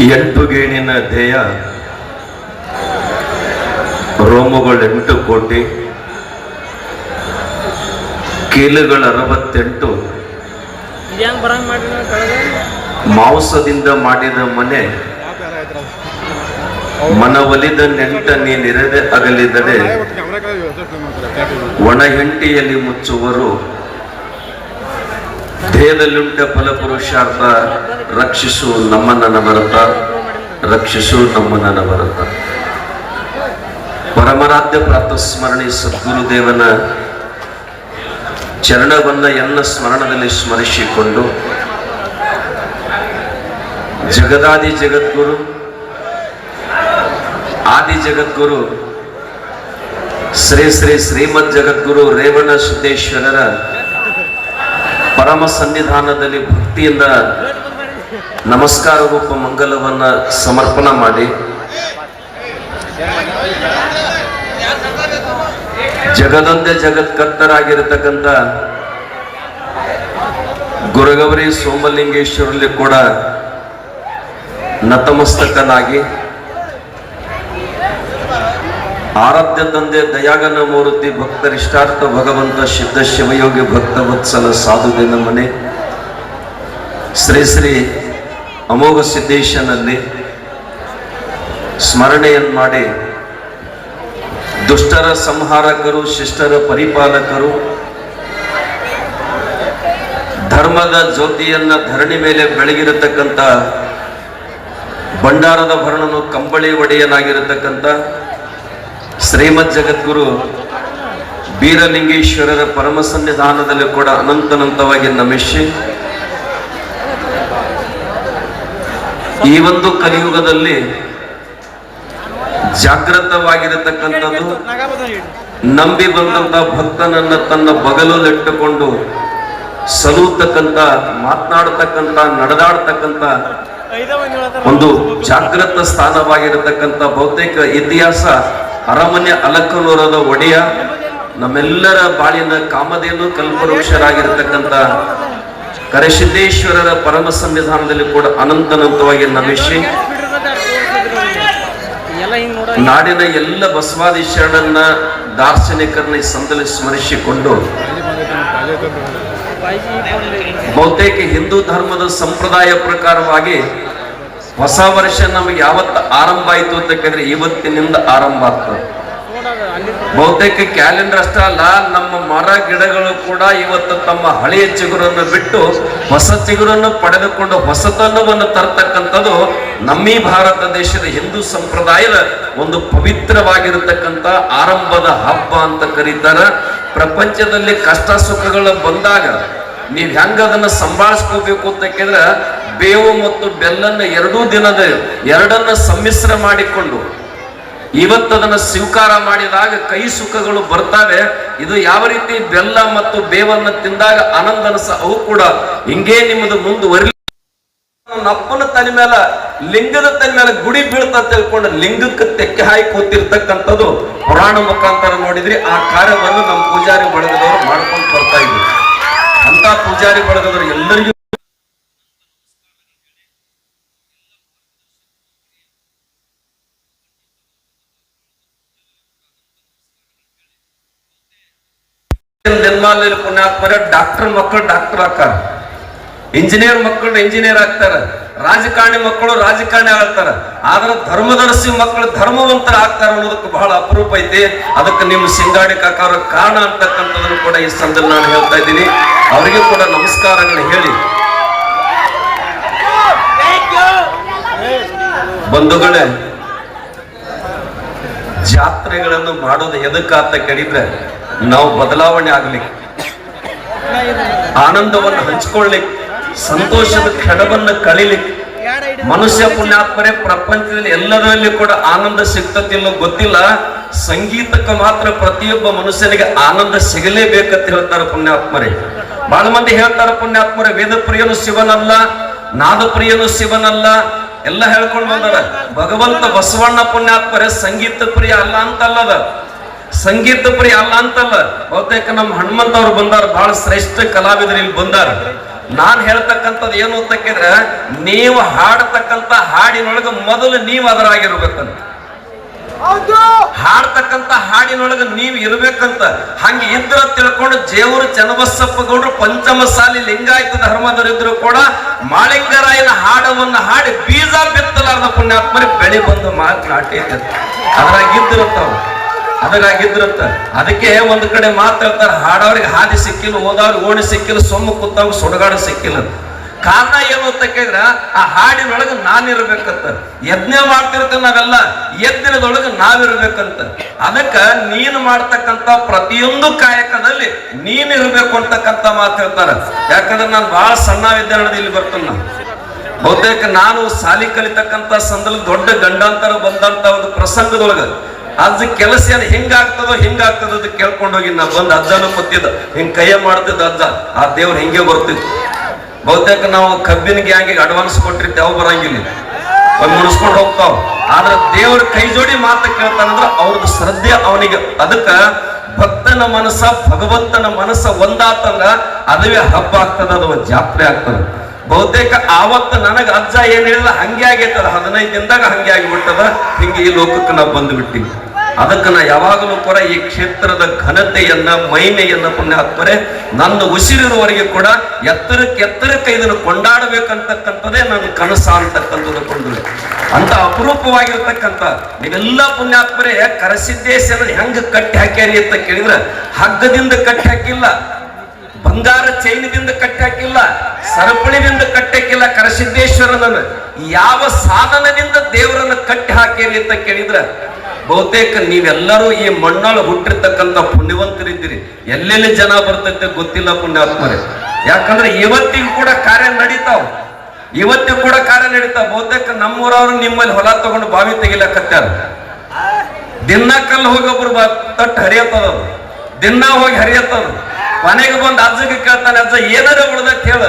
ಎಂಟು ಗೇಣಿನ ಧ್ಯೇಯ. ರೋಮಗಳು ಎಂಟು ಕೋಟಿ. ಕೀಲುಗಳ ಅರವತ್ತೆಂಟು. ಮಾಂಸದಿಂದ ಮಾಡಿದ ಮನೆ. ಮನವಲಿದ ನೆಂಟ ನೀನಿರದೆ ಅಗಲಿದರೆ ಒಣ ಹೆಂಟಿಯಲ್ಲಿ ಮುಚ್ಚುವರು. ದೇಹದಲ್ಲುಂಟ ಫಲಪುರುಷಾರ್ಥ ರಕ್ಷಿಸು ನಮ್ಮನ್ನ ಭರತ ರಕ್ಷಿಸು ನಮ್ಮನ್ನ ಭರತ ಪರಮರಾಧ್ಯ ಪ್ರಾತಸ್ಮರಣಿ ಸದ್ಗುರುದೇವನ ಚರಣವನ್ನ ಎಲ್ಲ ಸ್ಮರಣದಲ್ಲಿ ಸ್ಮರಿಸಿಕೊಂಡು, ಜಗದಾದಿ ಜಗದ್ಗುರು, ಆದಿ ಜಗದ್ಗುರು, ಶ್ರೀ ಶ್ರೀ ಶ್ರೀಮದ್ ಜಗದ್ಗುರು ರೇವಣ ಸಿದ್ದೇಶ್ವರರ ಪರಮ ಸನ್ನಿಧಾನದಲ್ಲಿ ಭಕ್ತಿಯಿಂದ ನಮಸ್ಕಾರ ರೂಪ ಮಂಗಲವನ್ನ ಸಮರ್ಪಣ ಮಾಡಿ. ಜಗದೊಂದೇ ಜಗತ್ಕರ್ತರಾಗಿರತಕ್ಕಂಥ ಗುರುಗೌರಿ ಸೋಮಲಿಂಗೇಶ್ವರಲ್ಲಿ ಕೂಡ ನತಮಸ್ತಕನಾಗಿ ಆರಾಧ್ಯ ತಂದೆ ದಯಾಗನ ಮೂರ್ತಿ ಭಕ್ತರಿಷ್ಟಾರ್ಥ ಭಗವಂತ ಸಿದ್ಧ ಶಿವಯೋಗಿ ಭಕ್ತ ವತ್ಸಲ ಸಾಧುವಿನ ಮನೆ ಶ್ರೀ ಶ್ರೀ ಅಮೋಘ ಸಿದ್ದೇಶನಲ್ಲಿ ಸ್ಮರಣೆಯನ್ನು ಮಾಡಿ ದುಷ್ಟರ ಸಂಹಾರಕರು, ಶಿಷ್ಟರ ಪರಿಪಾಲಕರು, ಧರ್ಮದ ಜ್ಯೋತಿಯನ್ನ ಧರಣಿ ಮೇಲೆ ಬೆಳಗಿರತಕ್ಕಂಥ ಭಂಡಾರದ ಭರಣನು ಕಂಬಳಿ ಒಡೆಯನಾಗಿರತಕ್ಕಂಥ ಶ್ರೀಮದ್ ಜಗದ್ಗುರು ಬೀರಲಿಂಗೇಶ್ವರರ ಪರಮ ಸನ್ನಿಧಾನದಲ್ಲಿ ಕೂಡ ಅನಂತನಂತವಾಗಿ ನಮಿಸಿ, ಈ ಒಂದು ಕಲಿಯುಗದಲ್ಲಿ ಜಾಗೃತವಾಗಿರತಕ್ಕಂಥದ್ದು ನಂಬಿ ಬಂದಂತ ಭಕ್ತನನ್ನ ತನ್ನ ಬಗಲಲ್ಲಿಟ್ಟುಕೊಂಡು ಸಲುತಕ್ಕಂತ ಮಾತನಾಡತಕ್ಕಂತ ನಡೆದಾಡ್ತಕ್ಕಂತ ಒಂದು ಜಾಗೃತ ಸ್ಥಾನವಾಗಿರತಕ್ಕಂಥ ಬಹುತೇಕ ಇತಿಹಾಸ ಅರಮನೆ ಅಲಕ್ಕನೂರದ ಒಡೆಯ ನಮ್ಮೆಲ್ಲರ ಬಾಳಿನ ಕಾಮಧೇನು ಕಲ್ಪವೃಕ್ಷರಾಗಿರ್ತಕ್ಕಂಥ ಕರೆಸಿದ್ದೇಶ್ವರರ ಪರಮ ಸಂವಿಧಾನದಲ್ಲಿ ಕೂಡ ಅನಂತನಂತವಾಗಿ ನಮಿಸಿ ನಾಡಿನ ಎಲ್ಲ ಬಸವಾದಿ ಶರಣನ್ನ ದಾರ್ಶನಿಕರನ್ನ ಈ ಸಂದಲ್ಲಿ ಸ್ಮರಿಸಿಕೊಂಡು ಬಹುತೇಕ ಹಿಂದೂ ಧರ್ಮದ ಸಂಪ್ರದಾಯ ಪ್ರಕಾರವಾಗಿ ಹೊಸ ವರ್ಷ ನಮಗೆ ಯಾವತ್ತ ಆರಂಭ ಆಯ್ತು ಅಂತ ಕೇಳಿದ್ರೆ ಇವತ್ತಿನಿಂದ ಆರಂಭ ಆಗ್ತದೆ. ಬಹುತೇಕ ಕ್ಯಾಲೆಂಡರ್ ಅಷ್ಟೇ ಅಲ್ಲ, ನಮ್ಮ ಮರ ಗಿಡಗಳು ಕೂಡ ಇವತ್ತು ತಮ್ಮ ಹಳೆಯ ಚಿಗುರನ್ನು ಬಿಟ್ಟು ಹೊಸ ಚಿಗುರನ್ನು ಪಡೆದುಕೊಂಡು ಹೊಸತನವನ್ನು ತರತಕ್ಕಂಥದ್ದು ನಮ್ಮ ಭಾರತ ದೇಶದ ಹಿಂದೂ ಸಂಪ್ರದಾಯದ ಒಂದು ಪವಿತ್ರವಾಗಿರತಕ್ಕಂಥ ಆರಂಭದ ಹಬ್ಬ ಅಂತ ಕರೀತಾರೆ. ಪ್ರಪಂಚದಲ್ಲಿ ಕಷ್ಟ ಸುಖಗಳು ಬಂದಾಗ ನೀವು ಹೆಂಗ ಅದನ್ನ ಸಂಭಾಳಿಸ್ಕೋಬೇಕು ಅಂತ ಕೇಳಿದ್ರೆ ಬೇವು ಮತ್ತು ಬೆಲ್ಲನ್ನ ಎರಡೂ ದಿನದ ಎರಡನ್ನ ಸಮ್ಮಿಶ್ರ ಮಾಡಿಕೊಂಡು ಇವತ್ತದನ್ನ ಸ್ವೀಕಾರ ಮಾಡಿದಾಗ ಕೈ ಸುಖಗಳು ಬರ್ತಾವೆ. ಇದು ಯಾವ ರೀತಿ ಬೆಲ್ಲ ಮತ್ತು ಬೇವನ್ನ ತಿಂದಾಗ ಆನಂದ ಅನಸ ಅವು ಕೂಡ ಹಿಂಗೇ ನಿಮ್ಮದು ಮುಂದುವರಿ ಅಪ್ಪನ ತಲೆ ಮೇಲೆ ಲಿಂಗದ ತಲೆ ಮೇಲೆ ಗುಡಿ ಬೀಳ್ತಾ ತಿಳ್ಕೊಂಡು ಲಿಂಗಕ್ಕೆ ತೆಕ್ಕೆ ಹಾಯಿ ಕೂತಿರ್ತಕ್ಕಂಥದ್ದು ಪುರಾಣ ಮುಖಾಂತರ ನೋಡಿದ್ರಿ, ಆ ಕಾರ್ಯವನ್ನು ನಮ್ಮ ಪೂಜಾರಿ ಬಳಗದವರು ಮಾಡ್ಕೊಂಡು ಬರ್ತಾ ಇದ್ರು. ಅಂತ ಪೂಜಾರಿ ಬಳಗದವರು ಎಲ್ಲರಿಗೂ ಜನ್ಮಾಲಲ್ಲಿ ಪುಣ್ಯಾತ್ಮರ ಡಾಕ್ಟರ್ ಮಕ್ಕಳು ಡಾಕ್ಟರ್ ಆಗ್ತಾರ. ಇಂಜಿನಿಯರ್ ಮಕ್ಕಳು ಇಂಜಿನಿಯರ್ ಆಗ್ತಾರ. ರಾಜಕಾರಣಿ ಮಕ್ಕಳು ರಾಜಕಾರಣಿ ಆಗ್ತಾರ. ಆದ್ರೆ ಧರ್ಮದರ್ಶಿ ಮಕ್ಕಳು ಧರ್ಮವಂತರ ಆಗ್ತಾರ ಅನ್ನೋದಕ್ಕೆ ಬಹಳ ಅಪರೂಪ ಐತಿ. ಅದಕ್ಕೆ ನಿಮ್ಮ ಸಿಂಗಾಡಿ ಕಾಕಾರ ಕಾರಣ ಅಂತಕ್ಕಂಥದನ್ನು ಕೂಡ ಈ ಸಂದರ್ಭ ನಾನು ಹೇಳ್ತಾ ಇದ್ದೀನಿ. ಅವರಿಗೂ ಕೂಡ ನಮಸ್ಕಾರಗಳು ಹೇಳಿ. ಬಂಧುಗಳೇ, ಜಾತ್ರೆಗಳನ್ನು ಮಾಡೋದು ಅಂತ ಕೇಳಿದ್ರೆ ನಾವು ಬದಲಾವಣೆ ಆಗ್ಲಿಕ್ಕೆ ಆನಂದವನ್ನು ಹಂಚಿಕೊಳ್ಳಿ, ಸಂತೋಷದ ಕ್ಷಣವನ್ನು ಕಳಿಲಿ. ಮನುಷ್ಯ ಪುಣ್ಯಾತ್ಮರೇ ಪ್ರಪಂಚದಲ್ಲಿ ಎಲ್ಲರಲ್ಲಿ ಕೂಡ ಆನಂದ ಸಿಗ್ತತಿಲ್ಲೋ ಗೊತ್ತಿಲ್ಲ. ಸಂಗೀತಕ್ಕೆ ಮಾತ್ರ ಪ್ರತಿಯೊಬ್ಬ ಮನುಷ್ಯನಿಗೆ ಆನಂದ ಸಿಗಲೇಬೇಕಂತ ಹೇಳ್ತಾರೆ ಪುಣ್ಯಾತ್ಮರೇ. ಬಹಳ ಮಂದಿ ಹೇಳ್ತಾರೆ ಪುಣ್ಯಾತ್ಮರೇ ವೇದ ಪ್ರಿಯನು ಶಿವನಲ್ಲ ನಾದ ಪ್ರಿಯನು ಶಿವನಲ್ಲ. ಎಲ್ಲ ಹೇಳ್ಕೊಂಡು ಬಂದಾರ, ಭಗವಂತ ಬಸವಣ್ಣ ಪುಣ್ಯಾತ್ಮರೇ ಸಂಗೀತ ಪ್ರಿಯ ಅಲ್ಲ ಅಂತಲ್ಲದ. ಸಂಗೀತ ಪ್ರಿಯ ಅಲ್ಲ ಅಂತಲ್ಲ ಬಹುತೇಕ ನಮ್ಮ ಹನುಮಂತ ಅವ್ರು ಬಂದಾರ ಬಹಳ ಶ್ರೇಷ್ಠ ಕಲಾವಿದರು ಇಲ್ಲಿ ಬಂದಾರ. ನಾನ್ ಹೇಳ್ತಕ್ಕಂಥದ್ದು ಏನು ಅಂತಕ್ಕಿದ್ರೆ ನೀವು ಹಾಡತಕ್ಕಂತ ಹಾಡಿನೊಳಗೆ ಮೊದಲು ನೀವು ಅದರಾಗಿರ್ಬೇಕಂತ. ಹಾಡ್ತಕ್ಕಂತ ಹಾಡಿನೊಳಗೆ ನೀವು ಇರ್ಬೇಕಂತ. ಹಂಗೆ ಇದ್ರ ತಿಳ್ಕೊಂಡು ಜೇವರು ಚನ್ನಬಸಪ್ಪ ಗೌಡ್ರು ಪಂಚಮ ಸಾಲಿ ಲಿಂಗಾಯತ ಧರ್ಮದವರಿದ್ರು ಕೂಡ ಮಾಳಿಂಗರಾಯನ ಹಾಡವನ್ನ ಹಾಡಿ ಬೀಜ ಬಿತ್ತಲಾರದ ಪುಣ್ಯಾತ್ಮರಿ ಬೆಳಿ ಬಂದು ಮಾತು ನಾಟಿ ಅದ್ರಾಗಿದ್ದಿರುತ್ತಾವ ಅದ್ರಾಗಿದ್ದಿರುತ್ತ. ಅದಕ್ಕೆ ಒಂದು ಕಡೆ ಮಾತಾಡ್ತಾರೆ ಹಾಡೋರಿಗೆ ಹಾದಿ ಸಿಕ್ಕಿಲ್ಲ ಓದವ್ರಿಗೆ ಓಣಿ ಸಿಕ್ಕಿಲ್ಲ, ಸೊಮ್ಮು ಕೂತವ್ರಿಗೆ ಸುಡಗಾಡ ಸಿಕ್ಕಿಲ್ಲ ಕಾರಣ ಏನು ಅಂತ ಕೇಳಿದ್ರ, ಆ ಹಾಡಿನೊಳಗೆ ನಾನಿರ್ಬೇಕಂತ. ಯಜ್ಞ ಮಾಡ್ತಿರ್ತೇವೆ ನಾವೆಲ್ಲ, ಯಜ್ಞದೊಳಗೆ ನಾವಿರ್ಬೇಕಂತ. ಅದಕ್ಕ ನೀನು ಮಾಡ್ತಕ್ಕಂತ ಪ್ರತಿಯೊಂದು ಕಾಯಕದಲ್ಲಿ ನೀನ್ ಇರ್ಬೇಕು ಅಂತಕ್ಕಂತ ಮಾತು ಹೇಳ್ತಾರ. ಯಾಕಂದ್ರೆ ನಾನು ಬಹಳ ಸಣ್ಣ ವಿದ್ಯಾರ್ಥಿ ಇಲ್ಲಿ ಬರ್ತೇನೆ ನಾನು. ಬಹುತೇಕ ನಾನು ಸಾಲಿ ಕಲಿತಕ್ಕಂತ ಸಂದರ್ಭ ದೊಡ್ಡ ಗಂಡಾಂತರ ಬಂದಂತ ಒಂದು ಪ್ರಸಂಗದೊಳಗ ಅದ್ ಕೆಲಸ ಏನ್ ಹಿಂಗಾಗ್ತದೋ ಹಿಂಗಾಗ್ತದ ಕೇಳ್ಕೊಂಡೋಗಿ ನಾ ಬಂದ್ ಅಜ್ಜನ ಕೂತಿದ್ದ ಹಿಂಗ್ ಕೈಯ ಮಾಡ್ತಿದ್ದ ಅಜ್ಜ. ಆ ದೇವ್ರ ಹಿಂಗೆ ಬರ್ತಿತ್ತು ಬಹುತೇಕ ನಾವು ಕಬ್ಬಿನ ಗ್ಯಾಂಗಿಗೆ ಅಡ್ವಾನ್ಸ್ ಕೊಟ್ಟಿರ್ತೇವೆ ಅವು ಬರಂಗಿಲ್ಲ. ಅವ್ ಮುಡಿಸ್ಕೊಂಡು ಹೋಗ್ತಾವ. ಆದ್ರೆ ದೇವ್ರ ಕೈ ಜೋಡಿ ಮಾತ ಕೇಳ್ತಾನಂದ್ರ ಅವ್ರದ್ದು ಶ್ರದ್ಧೆ ಅವನಿಗೆ. ಅದಕ್ಕ ಭಕ್ತನ ಮನಸ್ಸ, ಭಗವಂತನ ಮನಸ್ಸ ಒಂದಾತಂದ್ರ ಅದುವೇ ಹಬ್ಬ ಆಗ್ತದ, ಅದು ಜಾತ್ರೆ ಆಗ್ತದ. ಬಹುತೇಕ ಆವತ್ತು ನನಗ ಅಜ್ಜ ಏನ್ ಹೇಳಿದ ಹಂಗೆ ಆಗೈತದ. ಹದಿನೈದು ದಿನದಾಗ ಹಂಗೆ ಆಗಿಬಿಟ್ಟದ. ಹಿಂಗೆ ಈ ಲೋಕಕ್ಕೆ ನಾವು ಬಂದು ಬಿಟ್ಟಿವಿ ಅದಕ್ಕೆ ನಾ ಯಾವಾಗಲೂ ಕೂಡ ಈ ಕ್ಷೇತ್ರದ ಘನತೆಯನ್ನ, ಮಹಿಮೆಯನ್ನ ಪುಣ್ಯಾತ್ಮರೆ ನನ್ನ ಉಸಿರಿನವರೆಗೆ ಕೂಡ ಎತ್ತರಕ್ಕೆ ಇದನ್ನು ಕೊಂಡಾಡಬೇಕಂತಕ್ಕಂಥದ್ದೇ ನನ್ನ ಕನಸ ಅಂತಕ್ಕಂಥದ್ದು ಕೊಂಡು ಅಂತ ಅಪರೂಪವಾಗಿರ್ತಕ್ಕಂಥ ನೀವೆಲ್ಲ ಪುಣ್ಯಾತ್ಮರೇ ಕರಸಿದ್ದೇಶನ ಹೆಂಗ ಕಟ್ಟಿ ಹಾಕ್ಯಾರಿ ಅಂತ ಕೇಳಿದ್ರೆ, ಹಗ್ಗದಿಂದ ಕಟ್ಟಿ ಹಾಕಿಲ್ಲ, ಬಂಗಾರ ಚೈನದಿಂದ ಕಟ್ಟಿ ಹಾಕಿಲ್ಲ ಸರಪಳಿದಿಂದ ಕಟ್ಟಿ ಹಾಕಿಲ್ಲ, ಕರಸಿದ್ದೇಶ್ವರನನ್ನ. ಯಾವ ಸಾಧನದಿಂದ ದೇವರನ್ನ ಕಟ್ಟಿ ಹಾಕಿರಿ ಅಂತ ಕೇಳಿದ್ರ ಬಹುತೇಕ ನೀವೆಲ್ಲರೂ ಈ ಮಣ್ಣಲ್ಲಿ ಹುಟ್ಟಿರ್ತಕ್ಕಂಥ ಪುಣ್ಯವಂತರಿದ್ದೀರಿ. ಎಲ್ಲೆಲ್ಲಿ ಜನ ಬರ್ತೈತೆ ಗೊತ್ತಿಲ್ಲ ಪುಣ್ಯಾತ್ಮರೇ. ಯಾಕಂದ್ರೆ ಇವತ್ತಿಗೂ ಕೂಡ ಕಾರ್ಯ ನಡೀತಾವ. ಇವತ್ತಿಗೂ ಕೂಡ ಕಾರ್ಯ ನಡೀತಾವ. ಬಹುತೇಕ ನಮ್ಮೂರವರು ನಿಮ್ಮಲ್ಲಿ ಹೊಲ ತಗೊಂಡು ಬಾವಿ ತೆಗಿಲಕತ್ತಾರ ದಿನ ಕಲ್ಲು ಹೋಗಿ ಒಬ್ರು ತಟ್ಟು ಹರಿಯತ್ತದ. ದಿನ ಹೋಗಿ ಹರಿಯತ್ತದ ಮನೆಗೆ ಬಂದು ಅಜ್ಜಗೆ ಕೇಳ್ತಾನೆ, ಅಜ್ಜ, ಏನಾರ ಉಳ್ದ ಹೇಳ.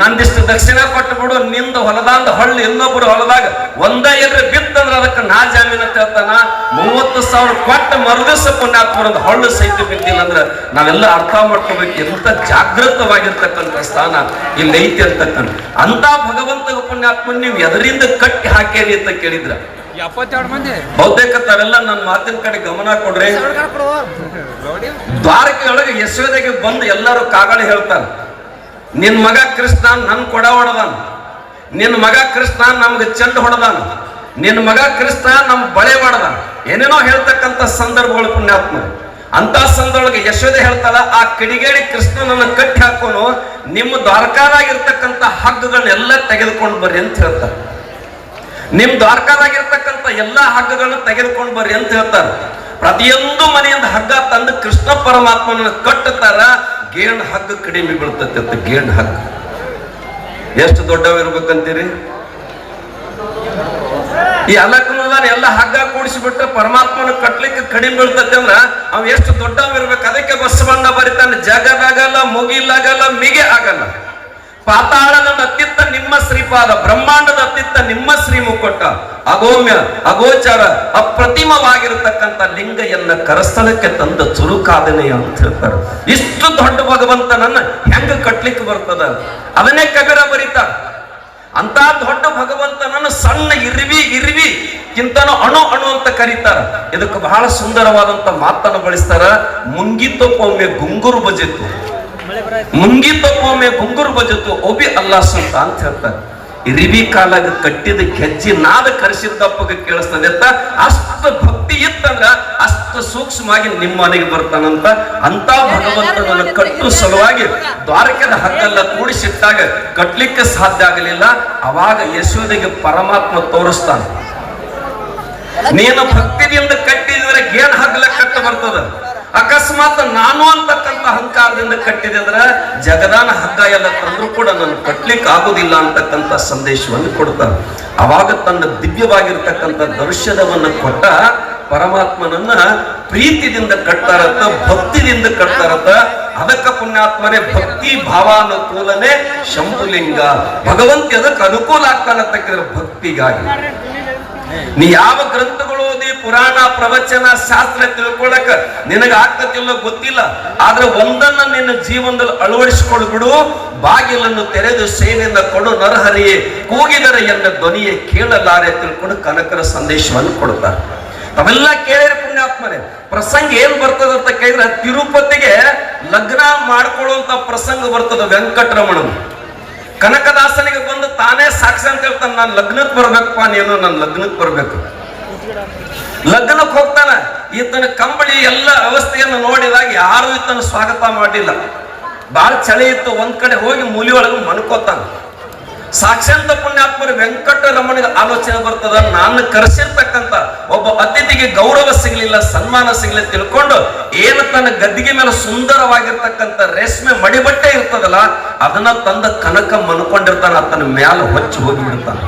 ನಂದಿಷ್ಟು ದಕ್ಷಿಣ ಕೊಟ್ಟು ಬಿಡು ನಿಂದ ಹೊಲದಾಂದ ಹಳ್ಳಿ ಇನ್ನೊಬ್ರು ಹೊಲದಾಗ ಒಂದ ಎದ್ರ ಬಿತ್ತಂದ್ರ ಅದಕ್ಕೆ ನಾ ಜಾಮೀನು ಅಂತ ಹೇಳ್ತಾನ. ಮೂವತ್ತು ಸಾವಿರ ಕೊಟ್ಟ ಮರುದಿವಸ ಪುಣ್ಯಾತ್ಮರದ ಹಳ್ಳು ಸಹಿತ ಬಿದ್ದಿಲ್ಲ ಅಂದ್ರ ನಾವೆಲ್ಲ ಅರ್ಥ ಮಾಡ್ಕೋಬೇಕು. ಎಂತ ಜಾಗೃತವಾಗಿರ್ತಕ್ಕಂಥ ಸ್ಥಾನ ಇಲ್ಲಿ ಐತಿ ಅಂತಕ್ಕಂಥ. ಅಂತ ಭಗವಂತ ಪುಣ್ಯಾತ್ಮ ನೀವು ಎದರಿಂದ ಕಟ್ಟಿ ಹಾಕ್ಯಾರಿ ಅಂತ ಕೇಳಿದ್ರ? ಎಪ್ಪತ್ತೆರಡು ಮಂದಿ. ಬಹುತೇಕ ತಾವೆಲ್ಲ ನನ್ನ ಮಾತಿನ ಕಡೆ ಗಮನ ಕೊಡ್ರಿ. ದ್ವಾರಕೆಯೊಳಗೆ ಯಶೋದೆಗೆ ಬಂದು ಎಲ್ಲರೂ ಕಾಗಳಿ ಹೇಳ್ತಾರೆ. ನಿನ್ ಮಗ ಕೃಷ್ಣ ನನ್ ಕೊಡ ಹೊಡೆದಾನ. ನಿನ್ನ ಮಗ ಕೃಷ್ಣ ನಮ್ಗೆ ಚೆಂಡು ಹೊಡೆದಾನ. ನಿನ್ನ ಮಗ ಕೃಷ್ಣ ನಮ್ ಬಳೆ ಹೊಡೆದ ಏನೇನೋ ಹೇಳ್ತಕ್ಕಂತ ಸಂದರ್ಭಗಳು ಪುಣ್ಯಾತ್ಮ. ಅಂತ ಸಂದರ್ಭಗಳಿಗೆ ಯಶೋದೆ ಹೇಳ್ತಾಳ, ಆ ಕಿಡಿಗೇಡಿ ಕೃಷ್ಣನನ್ನು ಕಟ್ಟಿ ಹಾಕೋನು, ನಿಮ್ಮ ದ್ವಾರಕಾದಾಗಿರ್ತಕ್ಕಂಥ ಹಗ್ಗಗಳನ್ನೆಲ್ಲ ತೆಗೆದುಕೊಂಡು ಬರ್ರಿ ಅಂತ ಹೇಳ್ತಾರೆ. ನಿಮ್ ದ್ವಾರಕಾದಾಗಿರ್ತಕ್ಕಂಥ ಎಲ್ಲಾ ಹಗ್ಗಗಳನ್ನ ತೆಗೆದುಕೊಂಡು ಬರ್ರಿ ಅಂತ ಹೇಳ್ತಾರೆ. ಪ್ರತಿಯೊಂದು ಮನೆಯಿಂದ ಹಗ್ಗ ತಂದು ಕೃಷ್ಣ ಪರಮಾತ್ಮನ ಕಟ್ಟುತ್ತಾರ ಗೇಣ್ ಹಗ್ಗ ಕಡಿಮೆ ಬೀಳ್ತತಿ ಅಂತ ಗೇಣ್ ಹಗ್ಗ. ಎಷ್ಟು ದೊಡ್ಡವ ಇರ್ಬೇಕಂತೀರಿ ಈ ಅಲಕ್ಕನದಾನ ಎಲ್ಲ ಹಗ್ಗ ಕೂಡಿಸಿಬಿಟ್ಟು ಪರಮಾತ್ಮನ ಕಟ್ಲಿಕ್ಕೆ ಕಡಿಮೆ ಬೀಳ್ತೈತೆ ಅಂದ್ರ ಅವ್ ಎಷ್ಟು ದೊಡ್ಡವಿರ್ಬೇಕು, ಅದಕ್ಕೆ ಬಸವಣ್ಣ ಬರಿತಾನೆ. ಜಗದಾಗಲ್ಲ ಮುಗಿಲಾಗಲ್ಲ, ಮಿಗೆ ಆಗಲ್ಲ. ಪಾತಾಳದ ಅತ್ತಿತ್ತ ನಿಮ್ಮ ಶ್ರೀಪಾದ, ಬ್ರಹ್ಮಾಂಡದ ಅತ್ತಿತ್ತ ನಿಮ್ಮ ಶ್ರೀ ಮುಕ್ಕೊಟ್ಟ ಅಗೋಮ್ಯ, ಅಗೋಚರ, ಅಪ್ರತಿಮವಾಗಿರತಕ್ಕಂಥ ಲಿಂಗಯನ್ನ ಕರಸ್ಥಳಕ್ಕೆ ತಂದ ಚುರುಕಾದನೆ ಅಂತ ಹೇಳ್ತಾರೆ. ಇಷ್ಟು ದೊಡ್ಡ ಭಗವಂತನನ್ನ ಹೆಂಗ ಕಟ್ಲಿಕ್ಕೆ ಬರ್ತದ? ಅದನ್ನೇ ಕಗರ ಬರಿತ ಅಂತ ದೊಡ್ಡ ಭಗವಂತನನ್ನು ಸಣ್ಣ ಇರಿವಿ ಇರಿವಿ ಕಿಂತನೂ ಅಣು ಅಣು ಅಂತ ಕರೀತಾರ. ಇದಕ್ಕೆ ಬಹಳ ಸುಂದರವಾದಂತ ಮಾತನ್ನು ಬಳಸ್ತಾರ. ಮುಂಗಿತೊಪ್ಪೊಮ್ಮೆ ಗುಂಗುರು ಬಜಿತ್ತು ಮುಂಗಿ ಬರ ಮುಂಗಿತೊಪ್ಪೊಮ್ಮೆ ಗುಂಗುರು ಬಜಿತ್ತು ಒಬಿ ಅಲ್ಲಾಸಂತ ಅಂತ ಹೇಳ್ತಾರೆ. ಇರಿವಿ ಕಾಲಾಗ ಕಟ್ಟಿದ ಕೆಜ್ಜಿ ನಾದ ಕರೆಸಿದ್ದಪ್ಪಗೆ ಕೇಳಿಸ್ತದೆ ಅಂತ ಅಷ್ಟು ಭಕ್ತಿ ಇತ್ತಂದ್ರ ಅಷ್ಟು ಸೂಕ್ಷ್ಮವಾಗಿ ನಿಮ್ಮ ಮನೆಗೆ ಬರ್ತಾನಂತ ಅಂತ ಭಗವಂತನನ್ನು ಕಟ್ಟು ಸಲುವಾಗಿ ದ್ವಾರಕದ ಹಗ್ಗಲ್ಲ ಕೂಡಿಸಿಟ್ಟಾಗ ಕಟ್ಟಲಿಕ್ಕೆ ಸಾಧ್ಯ ಆಗಲಿಲ್ಲ. ಅವಾಗ ಯಶೋದೆಗೆ ಪರಮಾತ್ಮ ತೋರಿಸ್ತಾನೆ. ನೀನು ಭಕ್ತಿನಿಂದ ಕಟ್ಟಿದ್ರೆ ಏನ್ ಹಗ್ಲ ಕಟ್ಟ ಬರ್ತದ. ಅಕಸ್ಮಾತ್ ನಾನು ಅಂತಕ್ಕಂಥ ಅಹಂಕಾರದಿಂದ ಕಟ್ಟಿದೆ ಅಂದ್ರೆ ಜಗದಾನ ಹಗ್ಗ ಎಲ್ಲ ತಂದ್ರು ಕೂಡ ನಾನು ಕಟ್ಲಿಕ್ಕೆ ಆಗುದಿಲ್ಲ ಅಂತಕ್ಕಂಥ ಸಂದೇಶವನ್ನು ಕೊಡ್ತಾನೆ. ಅವಾಗ ತನ್ನ ದಿವ್ಯವಾಗಿರ್ತಕ್ಕಂಥ ದರ್ಶನವನ್ನು ಕೊಟ್ಟ ಪರಮಾತ್ಮನನ್ನ ಪ್ರೀತಿದಿಂದ ಕಟ್ತಾರತ್ತ ಭಕ್ತಿದಿಂದ ಕಟ್ತಾರತ್ತ. ಅದಕ್ಕ ಪುಣ್ಯಾತ್ಮನೇ ಭಕ್ತಿ ಭಾವಾನುಕೂಲನೆ ಶಂಭುಲಿಂಗ. ಭಗವಂತ ಅದಕ್ಕೆ ಅನುಕೂಲ ಆಗ್ತಾನಂತ ಭಕ್ತಿಗಾಗಿ. ನೀ ಯಾವ ಗ್ರಂಥಗಳು ಓದಿ ಪುರಾಣ ಪ್ರವಚನ ಶಾಸ್ತ್ರ ತಿಳ್ಕೊಳಕ ನಿನಗ ಆಗ್ತತಿಲ್ಲೋ ಗೊತ್ತಿಲ್ಲ. ಆದ್ರೆ ಒಂದನ್ನ ನಿನ್ನ ಜೀವನದಲ್ಲಿ ಅಳವಡಿಸಿಕೊಂಡು ಬಿಡು. ಬಾಗಿಲನ್ನು ತೆರೆದು ಸೇನೆಯಿಂದ ಕೊಡು ನರಹರಿಯೇ. ಕೂಗಿದರೆ ಎನ್ನ ಧ್ವನಿಯೇ ಕೇಳಲಾರೆ ತಿಳ್ಕೊಂಡು ಕನಕರ ಸಂದೇಶವನ್ನು ಕೊಡುತ್ತಾರೆ. ತಾವೆಲ್ಲ ಕೇಳಿರ ಪುಣ್ಯಾತ್ಮನೆ ಪ್ರಸಂಗ ಏನ್ ಬರ್ತದ ಅಂತ ಕೇಳಿದ್ರೆ ತಿರುಪತಿಗೆ ಲಗ್ನ ಮಾಡ್ಕೊಳ್ಳುವಂತ ಪ್ರಸಂಗ ಬರ್ತದ ವೆಂಕಟರಮಣ ಕನಕದಾಸನಿಗೆ ಬಂದು ತಾನೇ ಸಾಕ್ಷಿ ಅಂತ ಹೇಳ್ತಾನೆ, ನಾನು ಲಗ್ನಕ್ಕೆ ಬರ್ಬೇಕಪ್ಪ, ನೀನು ನನ್ನ ಲಗ್ನಕ್ಕೆ ಬರ್ಬೇಕು. ಲಗ್ನಕ್ಕೆ ಹೋಗ್ತಾನ. ಈತನ ಕಂಬಳಿ ಎಲ್ಲ ವ್ಯವಸ್ಥೆಯನ್ನು ನೋಡಿದಾಗ ಯಾರು ಈತನ ಸ್ವಾಗತ ಮಾಡಿಲ್ಲ. ಬಹಳ ಚಳಿ ಇತ್ತು, ಒಂದ್ ಕಡೆ ಹೋಗಿ ಮೂಲಿಯೊಳಗೆ ಮನ್ಕೋತಾನ ಸಾಕ್ಷಾಂತ ಪುಣ್ಯಾತ್ಮರು ವೆಂಕಟರಮಣಿಗೆ ಆಲೋಚನೆ ಬರ್ತದ, ನಾನು ಕರೆಸಿರ್ತಕ್ಕಂತ ಒಬ್ಬ ಅತಿಥಿಗೆ ಗೌರವ ಸಿಗಲಿಲ್ಲ, ಸನ್ಮಾನ ಸಿಗ್ಲಿಲ್ಲ. ತಿಳ್ಕೊಂಡು ಏನು ತನ್ನ ಗದ್ದಿಗೆ ಮೇಲೆ ಸುಂದರವಾಗಿರ್ತಕ್ಕಂಥ ರೇಷ್ಮೆ ಮಡಿಬಟ್ಟೆ ಇರ್ತದಲ್ಲ, ಅದನ್ನ ತಂದ ಕನಕ ಮನ್ಕೊಂಡಿರ್ತಾನ ಆತನ ಮ್ಯಾಲ ಹೊಚ್ಚಿ ಹೋಗಿಬಿಡ್ತಾನ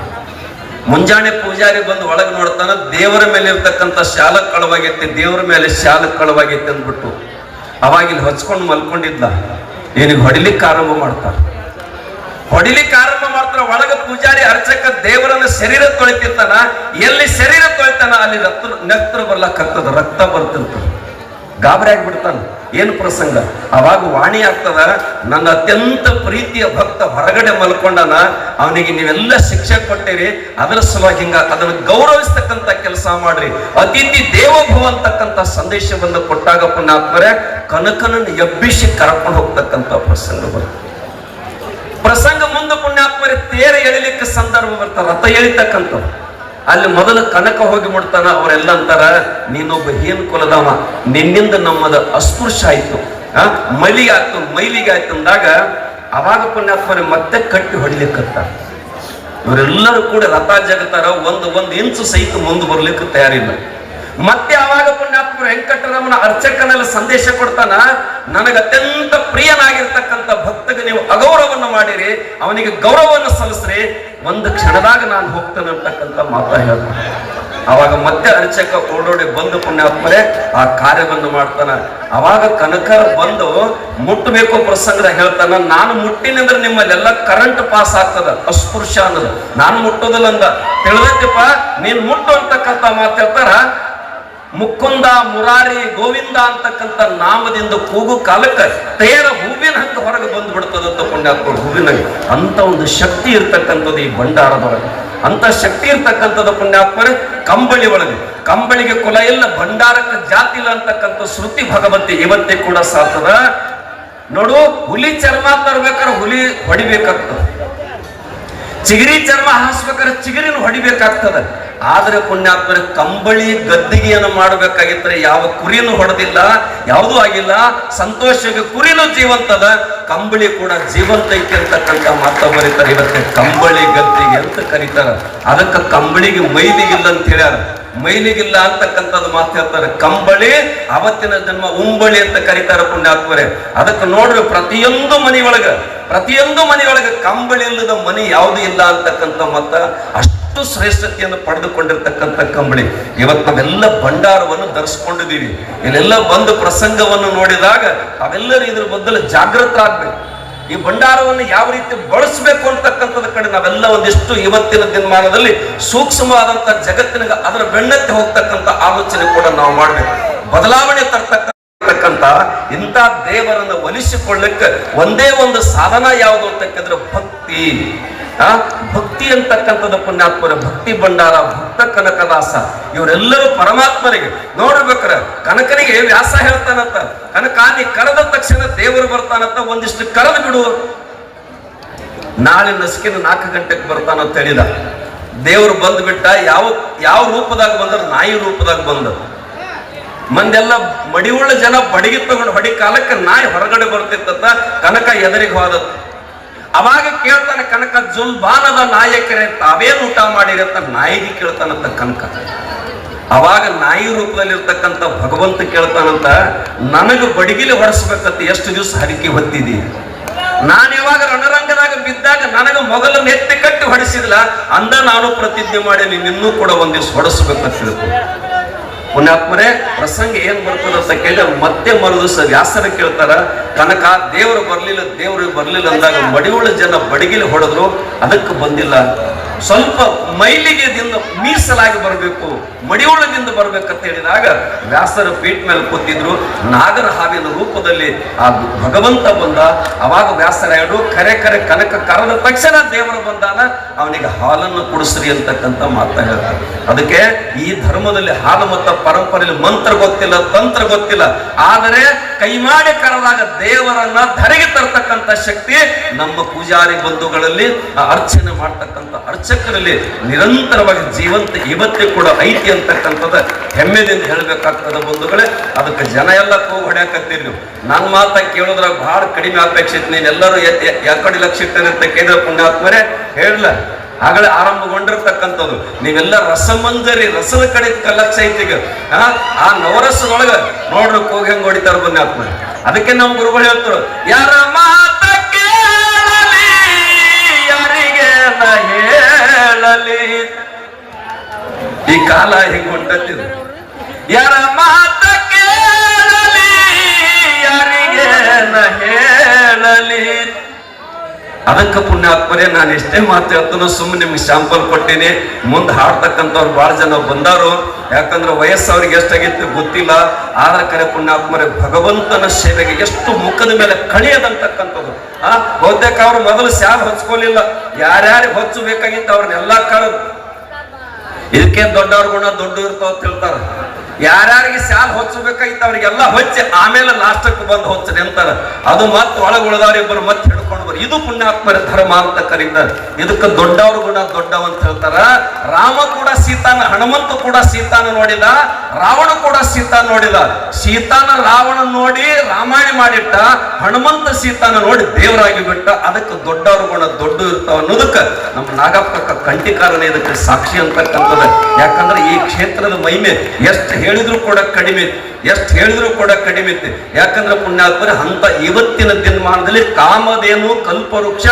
ಮುಂಜಾನೆ ಪೂಜಾರಿ ಬಂದು ಒಳಗೆ ನೋಡ್ತಾನ, ದೇವರ ಮೇಲೆ ಇರ್ತಕ್ಕಂಥ ಶಾಲ ಕಳವಾಗೈತಿ ದೇವರ ಮೇಲೆ ಶಾಲ ಕಳವಾಗೈತಿ ಅಂದ್ಬಿಟ್ಟು ಅವಾಗ ಇಲ್ಲಿ ಹೊಚ್ಕೊಂಡು ಮಲ್ಕೊಂಡಿದ್ದ ಏನಿಗೆ ಹೊಡಿಲಿಕ್ಕೆ ಆರಂಭ ಮಾಡ್ತಾರ? ಹೊಡಿಲಿಕ್ಕೆ ಆರಂಭ ಮಾಡ್ತಾರ, ಒಳಗ ಪೂಜಾರಿ ಅರ್ಚಕ ದೇವರನ್ನ ಶರೀರ ತೊಳಿತಿರ್ತಾನ. ಎಲ್ಲಿ ಶರೀರ ತೊಳಿತಾನ, ಅಲ್ಲಿ ರಕ್ತ ನೆಕ್ತರ ಬರ್ಲಾಕತ್ತದ ರಕ್ತ ಬರ್ತಿರ್ತಾನ ಗಾಬರಿ ಆಗ್ಬಿಡ್ತಾನ. ಏನು ಪ್ರಸಂಗ? ಅವಾಗ ವಾಣಿ ಆಗ್ತದ ನನ್ನ ಅತ್ಯಂತ ಪ್ರೀತಿಯ ಭಕ್ತ ಹೊರಗಡೆ ಮಲ್ಕೊಂಡನ, ಅವನಿಗೆ ನೀವೆಲ್ಲ ಶಿಕ್ಷೆ ಕೊಟ್ಟಿರಿ, ಅದರ ಸಲುವಾಗಿ ಹಿಂಗ ಅದನ್ನು ಗೌರವಿಸ್ತಕ್ಕಂತ ಕೆಲಸ ಮಾಡ್ರಿ. ಅತಿಥಿ ದೇವಭವ ಅಂತಕ್ಕಂಥ ಸಂದೇಶವನ್ನು ಕೊಟ್ಟಾಗ ಪುಣ್ಯಾತ್ಮರೇ, ಕನಕನನ್ನು ಎಬ್ಬಿಸಿ ಕರ್ಕೊಂಡು ಹೋಗ್ತಕ್ಕಂಥ ಪ್ರಸಂಗ ಬರ್ತದೆ ಪ್ರಸಂಗ ಮುಂದೆ ಪುಣ್ಯಾತ್ಮರೆ, ತೇರ ಎಳಿಲಿಕ್ಕೆ ಸಂದರ್ಭ ಬರ್ತಾರ ರಥ ಎಳಿತಕ್ಕಂಥವ್ರು ಅಲ್ಲಿ ಮೊದಲು ಕನಕ ಹೋಗಿ ಮುಡ್ತಾನ ಅವರೆಲ್ಲ ಅಂತಾರ, ನೀನೊಬ್ಬ ಹೇನ್ ಕುಲದವ, ನಿನ್ನಿಂದ ನಮ್ಮದ ಅಸ್ಪೃಶ್ಯ ಆಯ್ತು. ಆ ಮೈಲಿಗೆ ಆಯ್ತು ಮೈಲಿಗೆ ಆಯ್ತು ಅಂದಾಗ ಅವಾಗ ಪುಣ್ಯಾತ್ಮರಿ ಮತ್ತೆ ಕಟ್ಟಿ ಹೊಡಿಲಿಕ್ಕತ್ತಾರ ಇವರೆಲ್ಲರೂ ಕೂಡ ರಥ ಜಗತಾರ ಒಂದು ಒಂದು ಇಂಚು ಸಹಿತ ಮುಂದೆ ಬರ್ಲಿಕ್ಕೆ ತಯಾರಿಲ್ಲ. ಮತ್ತೆ ಅವಾಗ ಪುಣ್ಯಾತ್ಮ ವೆಂಕಟರಮಣ ಅರ್ಚಕನಲ್ಲಿ ಸಂದೇಶ ಕೊಡ್ತಾನ, ನನಗೆ ಅತ್ಯಂತ ಪ್ರಿಯನಾಗಿರ್ತಕ್ಕಂಥ ಭಕ್ತಗೆ ನೀವು ಅಗೌರವವನ್ನು ಮಾಡಿರಿ, ಅವನಿಗೆ ಗೌರವವನ್ನು ಸಲ್ಲಿಸ್ರಿ, ಒಂದು ಕ್ಷಣದಾಗ ನಾನು ಹೋಗ್ತೇನೆ ಅಂತಕ್ಕಂಥ ಮಾತಾ ಹೇಳ್ತಾನೆ. ಅವಾಗ ಮತ್ತೆ ಅರ್ಚಕ ಓಡೋಡಿ ಬಂದು ಪುಣ್ಯಾತ್ಮರೇ, ಆ ಕಾರ್ಯವನ್ನು ಮಾಡ್ತಾನ. ಅವಾಗ ಕನಕರ್ ಬಂದು ಮುಟ್ಟಬೇಕು ಪ್ರಸಂಗ ಹೇಳ್ತಾನ, ನಾನು ಮುಟ್ಟಿನಂದ್ರೆ ನಿಮ್ಮಲ್ಲೆಲ್ಲ ಕರೆಂಟ್ ಪಾಸ್ ಆಗ್ತದ, ಅಸ್ಪೃಶ್ಯ ಅನ್ನೋದು. ನಾನು ಮುಟ್ಟೋದಿಲ್ಲ ಅಂದ. ತಿಳಿದೈತಿಪ್ಪ, ನೀನ್ ಮುಟ್ಟು ಅಂತಕ್ಕಂಥ ಮಾತು ಹೇಳ್ತಾರ ಮುಕ್ಕುಂದ ಮುರಾರಿ, ಗೋವಿಂದ ಅಂತಕ್ಕಂಥ ನಾಮದಿಂದ ಕೂಗು ಕಾಲಕ್ಕೆ ತೇರ ಹೂವಿನ ಹಂತ ಹೊರಗೆ ಬಂದು ಬಿಡ್ತದಂತ ಪುಣ್ಯಾತ್ಮ ಹೂವಿನ ಹಂಗೆ. ಅಂತ ಒಂದು ಶಕ್ತಿ ಇರ್ತಕ್ಕಂಥದ್ದು ಈ ಭಂಡಾರದೊಳಗೆ. ಅಂತ ಶಕ್ತಿ ಇರ್ತಕ್ಕಂಥದ್ದು ಪುಣ್ಯಾತ್ಮರೆ, ಕಂಬಳಿ ಒಳಗೆ. ಕಂಬಳಿಗೆ ಕುಲ ಇಲ್ಲ, ಭಂಡಾರಕ್ಕೆ ಜಾತಿ ಇಲ್ಲ ಅಂತಕ್ಕಂಥ ಶ್ರುತಿ ಭಗವಂತಿ ಇವತ್ತೇ ಕೂಡ ಸಾತದ ನೋಡು, ಹುಲಿ ಚರ್ಮ ತರ್ಬೇಕಾದ್ರೆ ಹುಲಿ ಹೊಡಿಬೇಕಾಗ್ತದೆ. ಚಿಗರಿ ಚರ್ಮ ಹಾಸ್ಬೇಕಾದ್ರೆ ಚಿಗರಿನ ಹೊಡಿಬೇಕಾಗ್ತದ. ಆದ್ರೆ ಪುಣ್ಯಾತ್ಮರ, ಕಂಬಳಿ ಗದ್ದಿಗೆಯನ್ನು ಮಾಡಬೇಕಾಗಿದ್ರೆ ಯಾವ ಕುರಿನೂ ಹೊಡೆದಿಲ್ಲ, ಯಾವುದೂ ಆಗಿಲ್ಲ. ಸಂತೋಷಕ್ಕೆ ಕುರಿನೂ ಜೀವಂತದ, ಕಂಬಳಿ ಕೂಡ ಜೀವಂತ ಐತಿ ಅಂತಕ್ಕಂಥ ಮಾತ ಬರೀತಾರೆ. ಇವತ್ತೆ ಕಂಬಳಿ ಗದ್ದಿಗೆ ಅಂತ ಕರೀತಾರ. ಅದಕ್ಕೆ ಕಂಬಳಿಗೆ ಮೈಲಿಗಿಲ್ಲ ಅಂತ ಹೇಳ್ಯಾರ. ಮೈಲಿಗಿಲ್ಲ ಅಂತಕ್ಕಂಥದ್ದು ಮಾತು ಹೇಳ್ತಾರೆ. ಕಂಬಳಿ ಅವತ್ತಿನ ಜನ್ಮ ಉಂಬಳಿ ಅಂತ ಕರೀತಾರೆ ಪುಣ್ಯಾತ್ಮರೇ. ಅದಕ್ಕೆ ನೋಡ್ರಿ, ಪ್ರತಿಯೊಂದು ಮನೆಯೊಳಗ, ಪ್ರತಿಯೊಂದು ಮನೆಯೊಳಗೆ ಕಂಬಳಿ ಇಲ್ಲದ ಮನೆ ಯಾವುದು ಇಲ್ಲ ಅಂತಕ್ಕಂಥ ಮತ ಅಷ್ಟು ಶ್ರೇಷ್ಠತೆಯನ್ನು ಪಡೆದುಕೊಂಡಿರ್ತಕ್ಕಂಥ ಕಂಬಳಿ. ಇವತ್ತು ನಾವೆಲ್ಲ ಭಂಡಾರವನ್ನು ಧರಿಸ್ಕೊಂಡಿದ್ದೀವಿ. ಇಲ್ಲೆಲ್ಲ ಬಂದು ಪ್ರಸಂಗವನ್ನು ನೋಡಿದಾಗ ಅವೆಲ್ಲರೂ ಇದ್ರ ಬದಲು ಜಾಗೃತರಾಗ್ಬೇಕು ಈ ಭಂಡಾರವನ್ನು ಯಾವ ರೀತಿ ಬಳಸಬೇಕು ಅಂತಕ್ಕಂಥದ ಕಡೆ ನಾವೆಲ್ಲ ಒಂದಿಷ್ಟು ಇವತ್ತಿನ ದಿನಮಾನದಲ್ಲಿ ಸೂಕ್ಷ್ಮವಾದಂತಹ ಜಗತ್ತಿನ ಅದರ ಬೆನ್ನತ್ತಿ ಹೋಗ್ತಕ್ಕಂಥ ಆಲೋಚನೆ ಕೂಡ ನಾವು ಮಾಡಬೇಕು. ಬದಲಾವಣೆ ತರ್ತಕ್ಕ ಅಂತಕ್ಕಂಥ ಇಂಥ ದೇವರನ್ನ ಒಲಿಸಿಕೊಳ್ಳಕ್ಕೆ ಒಂದೇ ಒಂದು ಸಾಧನ ಯಾವುದು ಅಂತಕ್ಕಂದ್ರೆ ಭಕ್ತಿ. ಆ, ಭಕ್ತಿ ಅಂತಕ್ಕಂಥದ್ದು ಪುಣ್ಯಾತ್ಮರ ಭಕ್ತಿ ಭಂಡಾರ, ಭಕ್ತ ಕನಕದಾಸ. ಇವರೆಲ್ಲರೂ ಪರಮಾತ್ಮರಿಗೆ. ನೋಡ್ಬೇಕ್ರ ಕನಕನಿಗೆ ವ್ಯಾಸ ಹೇಳ್ತಾನಂತ. ಕನಕ ನೀ ಕರೆದ ತಕ್ಷಣ ದೇವರು ಬರ್ತಾನಂತ ಒಂದಿಷ್ಟು ಕರೆದು ಬಿಡು. ನಾಳೆ ನಸ್ಕಿನ ನಾಲ್ಕು ಗಂಟೆಗೆ ಬರ್ತಾನಂತ ಹೇಳಿದ. ದೇವರು ಬಂದ್ಬಿಟ್ಟ ಯಾವ ಯಾವ ರೂಪದಾಗ ಬಂದ್ರ? ನಾಯಿ ರೂಪದಾಗ ಬಂದ. ಮಂದೆಲ್ಲ ಮಡಿಯುಳ್ಳ ಜನ ಬಡಿಗೆ ತಗೊಂಡು ಹೊಡಿ ಕಾಲಕ್ಕೆ ನಾಯಿ ಹೊರಗಡೆ ಬರ್ತಿತ್ತಂತ ಕನಕ ಎದುರಿಗೆ ಹೋದದ್ದು. ಅವಾಗ ಕೇಳ್ತಾನೆ, ಕನಕ, ಜುಲ್ಬಾನದ ನಾಯಕರೇ, ತಾವೇನು ಊಟ ಮಾಡಿರತ್ತ ನಾಯಿಗೆ ಕೇಳ್ತಾನಂತ ಕನಕ. ಅವಾಗ ನಾಯಿ ರೂಪದಲ್ಲಿರ್ತಕ್ಕಂತ ಭಗವಂತ ಕೇಳ್ತಾನಂತ, ನನಗೆ ಬಡಿಗಿಲಿ ಹೊಡೆಸ್ಬೇಕಂತ ಎಷ್ಟು ದಿವಸ ಹರಿಕೆ ಹೊತ್ತಿದಿ? ನಾನು ಯಾವಾಗ ರಣರಂಗದಾಗ ಬಿದ್ದಾಗ ನನಗೆ ಮೊಗಲ ನೆತ್ತಿ ಕಟ್ಟಿ ಹೊಡೆಸಿದ್ಲ, ಅಂದ ನಾನು ಪ್ರತಿಜ್ಞೆ ಮಾಡಿ ನಿನ್ನೂ ಕೂಡ ಒಂದಿವ್ಸ ಹೊಡೆಸ್ಬೇಕಂತ ತಿಳ್ಕೊ. ಪುಣ್ಯಾತ್ಮರೇ ಪ್ರಸಂಗ ಏನ್ ಬರ್ತದ ಅಂತ ಕೇಳಿದ್ರೆ ಮತ್ತೆ ಮರು ದಿವಸ ವ್ಯಾಸರ ಕೇಳ್ತಾರ ಕನಕ ದೇವರು ಬರ್ಲಿಲ್ಲ ದೇವರು ಬರ್ಲಿಲ್ಲ ಅಂದಾಗ ಮಡಿಯುಳ್ಳ ಜನ ಬಡಗಿಲಿ ಹೊಡೆದ್ರು ಅದಕ್ಕೆ ಬಂದಿಲ್ಲ. ಸ್ವಲ್ಪ ಮೈಲಿಗೆದಿಂದ ಮೀಸಲಾಗಿ ಬರಬೇಕು ಮಡಿಯೋಳದಿಂದ ಬರ್ಬೇಕಂತ ಹೇಳಿದಾಗ ವ್ಯಾಸರ ಪೀಠ ಮೇಲೆ ಕೂತಿದ್ರು ನಾಗರ ಹಾವಿನ ರೂಪದಲ್ಲಿ ಆ ಭಗವಂತ ಬಂದ ಅವಾಗ ವ್ಯಾಸರಾಯರು ಕರೆ ಕರೆ ಕನಕ ಕರೆದ ತಕ್ಷಣ ದೇವರು ಬಂದಾನ ಅವನಿಗೆ ಹಾಲನ್ನು ಕುಡಿಸ್ರಿ ಅಂತಕ್ಕಂಥ ಮಾತ ಹೇಳ್ತಾರೆ ಅದಕ್ಕೆ ಈ ಧರ್ಮದಲ್ಲಿ ಹಾಲು ಮತ್ತು ಪರಂಪರೆಯಲ್ಲಿ ಮಂತ್ರ ಗೊತ್ತಿಲ್ಲ, ತಂತ್ರ ಗೊತ್ತಿಲ್ಲ. ಆದರೆ ಕೈಮಾಡಿ ಕರೆದಾಗ ದೇವರನ್ನ ಧರೆಗೆ ತರ್ತಕ್ಕಂಥ ಶಕ್ತಿ ನಮ್ಮ ಪೂಜಾರಿ ಬಂಧುಗಳಲ್ಲಿ, ಆ ಅರ್ಚನೆ ಮಾಡ್ತಕ್ಕಂಥ ಅರ್ಚಕರಲ್ಲಿ ನಿರಂತರವಾಗಿ ಜೀವಂತ, ಇವತ್ತೇ ಕೂಡ ಐತಿ ಅಂತಕ್ಕಂಥದ್ದು ಹೆಮ್ಮೆದಿಂದ ಹೇಳಬೇಕಾಗ್ತದೆ ಬಂಧುಗಳೇ. ಅದಕ್ಕೆ ಜನ ಎಲ್ಲ ಕೂಗು ಹೊಡ್ಯಾಕತ್ತೀರಿ ನೀವು. ನನ್ನ ಮಾತ ಕೇಳೋದ್ರಾಗ ಬಹಳ ಕಡಿಮೆ ಅಪೇಕ್ಷಿತ ನೀನೆಲ್ಲರೂ ಯಾಕಡೆ ಲಕ್ಷ ಇಟ್ಟಿರುತ್ತೆ ಕೇಂದ್ರ ಪುಣ್ಯಾತ್ಮರೇ. ಹೇಳಲ್ಲ ಆಗಲೇ ಆರಂಭಗೊಂಡಿರ್ತಕ್ಕಂಥದ್ದು. ನೀವೆಲ್ಲ ರಸಮಂಜರಿ ರಸದ ಕಡೆ ಕಲ್ಲಕ್ಷ ಐತಿಗ. ಆ, ನವರಸದೊಳಗ ನೋಡ್ರಿ ಹೋಗಿ ಹೆಂಗ್ ಹೊಡಿತಾರ ಆತ್ಮ ಅದಕ್ಕೆ ನಮ್ಮ ಗುರುಗಳು ಹೇಳ್ತಾರೆ ಯಾರ ಮಾತ ಕೇಳಲಿ ಯಾರಿಗೆ ಹೇಳಲಿ? ಈ ಕಾಲ ಹೆಂಗ್ ಹೊಂಟತ್ತಿದೆ. ಯಾರ ಮಾತ ಕೇಳಲಿ ಯಾರಿಗೆ ಹೇಳಲಿ? ಅದಕ್ಕೆ ಪುಣ್ಯಾತ್ಮರೇ ನಾನು ಎಷ್ಟೇ ಮಾತು ಹೇಳ್ತಾನೋ ಸುಮ್ಮನೆ ನಿಮ್ಗೆ ಶಾಂಪಲ್ ಕೊಟ್ಟೀನಿ. ಮುಂದೆ ಹಾಡ್ತಕ್ಕಂಥವ್ರು ಭಾಳ ಜನ ಬಂದಾರು. ಯಾಕಂದ್ರೆ ವಯಸ್ಸು ಅವ್ರಿಗೆ ಎಷ್ಟಾಗಿತ್ತು ಗೊತ್ತಿಲ್ಲ. ಆದ್ರ ಕರೆ ಪುಣ್ಯಾತ್ಮರೇ ಭಗವಂತನ ಸೇವೆಗೆ ಎಷ್ಟು ಮುಖದ ಮೇಲೆ ಕಳಿಯದಂತಕ್ಕಂಥದ್ದು ಆ, ಬಹುತೇಕ ಅವ್ರು ಮೊದಲು ಸ್ಯಾಲ್ ಹೊಚ್ಕೊಳ್ಳಿಲ್ಲ ಯಾರ್ಯಾರು ಹೊಚ್ಚಬೇಕಾಗಿತ್ತು ಅವ್ರನ್ನೆಲ್ಲ ಕಳೆದು. ಇದಕ್ಕೆ ದೊಡ್ಡವ್ರ ಗುಣ ದೊಡ್ಡ ಇರ್ತಾವ ಅಂತ ಹೇಳ್ತಾರ. ಯಾರ್ಯಾರಿಗೆ ಶಾಲ್ ಹೊಚ್ಚಬೇಕಾಗಿತ್ತು ಅವ್ರಿಗೆಲ್ಲ ಹೊಚ್ಚಿ ಆಮೇಲೆ ಲಾಸ್ಟಕ್ಕೆ ಬಂದು ಹೊಚ್ಚರಿ ಅಂತಾರ. ಅದು ಮತ್ತೆ ಒಳಗೆ ಉಳಿದವ್ರ ಇಬ್ಬರು ಮತ್ತೆ ಹಿಡ್ಕೊಂಡು ಬರ್. ಇದು ಪುಣ್ಯಾತ್ಮರ ಧರ್ಮ ಅಂತ ಕರೀತಾರೆ. ಇದಕ್ಕೆ ದೊಡ್ಡವರು ಗುಣ ದೊಡ್ಡವ ಅಂತ ಹೇಳ್ತಾರ. ರಾಮ ಕೂಡ ಸೀತಾನ, ಹನುಮಂತ ಕೂಡ ಸೀತಾನ ನೋಡಿದ ರಾವಣ ಕೂಡ ಸೀತಾ ನೋಡಿದ ಸೀತಾನ, ರಾವಣ ನೋಡಿ ರಾಮಾಯಣ ಮಾಡಿಟ್ಟ, ಹನುಮಂತ ಸೀತಾನ ನೋಡಿ ದೇವರಾಗಿ ಬಿಟ್ಟ. ಅದಕ್ಕೆ ದೊಡ್ಡವ್ರ ಗುಣ ದೊಡ್ಡ ಇರ್ತಾವ ಅನ್ನೋದಕ್ಕೆ ನಮ್ಮ ನಾಗಪ್ಪ ಕಂಠಿಕಾರನೇ ಇದಕ್ಕೆ ಸಾಕ್ಷಿ ಅಂತಕ್ಕಂಥದ್ದು. ಯಾಕಂದ್ರೆ ಈ ಕ್ಷೇತ್ರದ ಮಹಿಮೆ ಎಷ್ಟು ಹೇಳಿದ್ರು ಕೂಡ ಕಡಿಮೆ. ಎಷ್ಟು ಹೇಳಿದ್ರು ಕೂಡ ಕಡಿಮೆ ಐತಿ. ಯಾಕಂದ್ರೆ ಪುಣ್ಯಾತ್ಮರ ಅಂತ ಇವತ್ತಿನ ದಿನಮಾನದಲ್ಲಿ ಕಾಮಧೇನು, ಕಲ್ಪವೃಕ್ಷ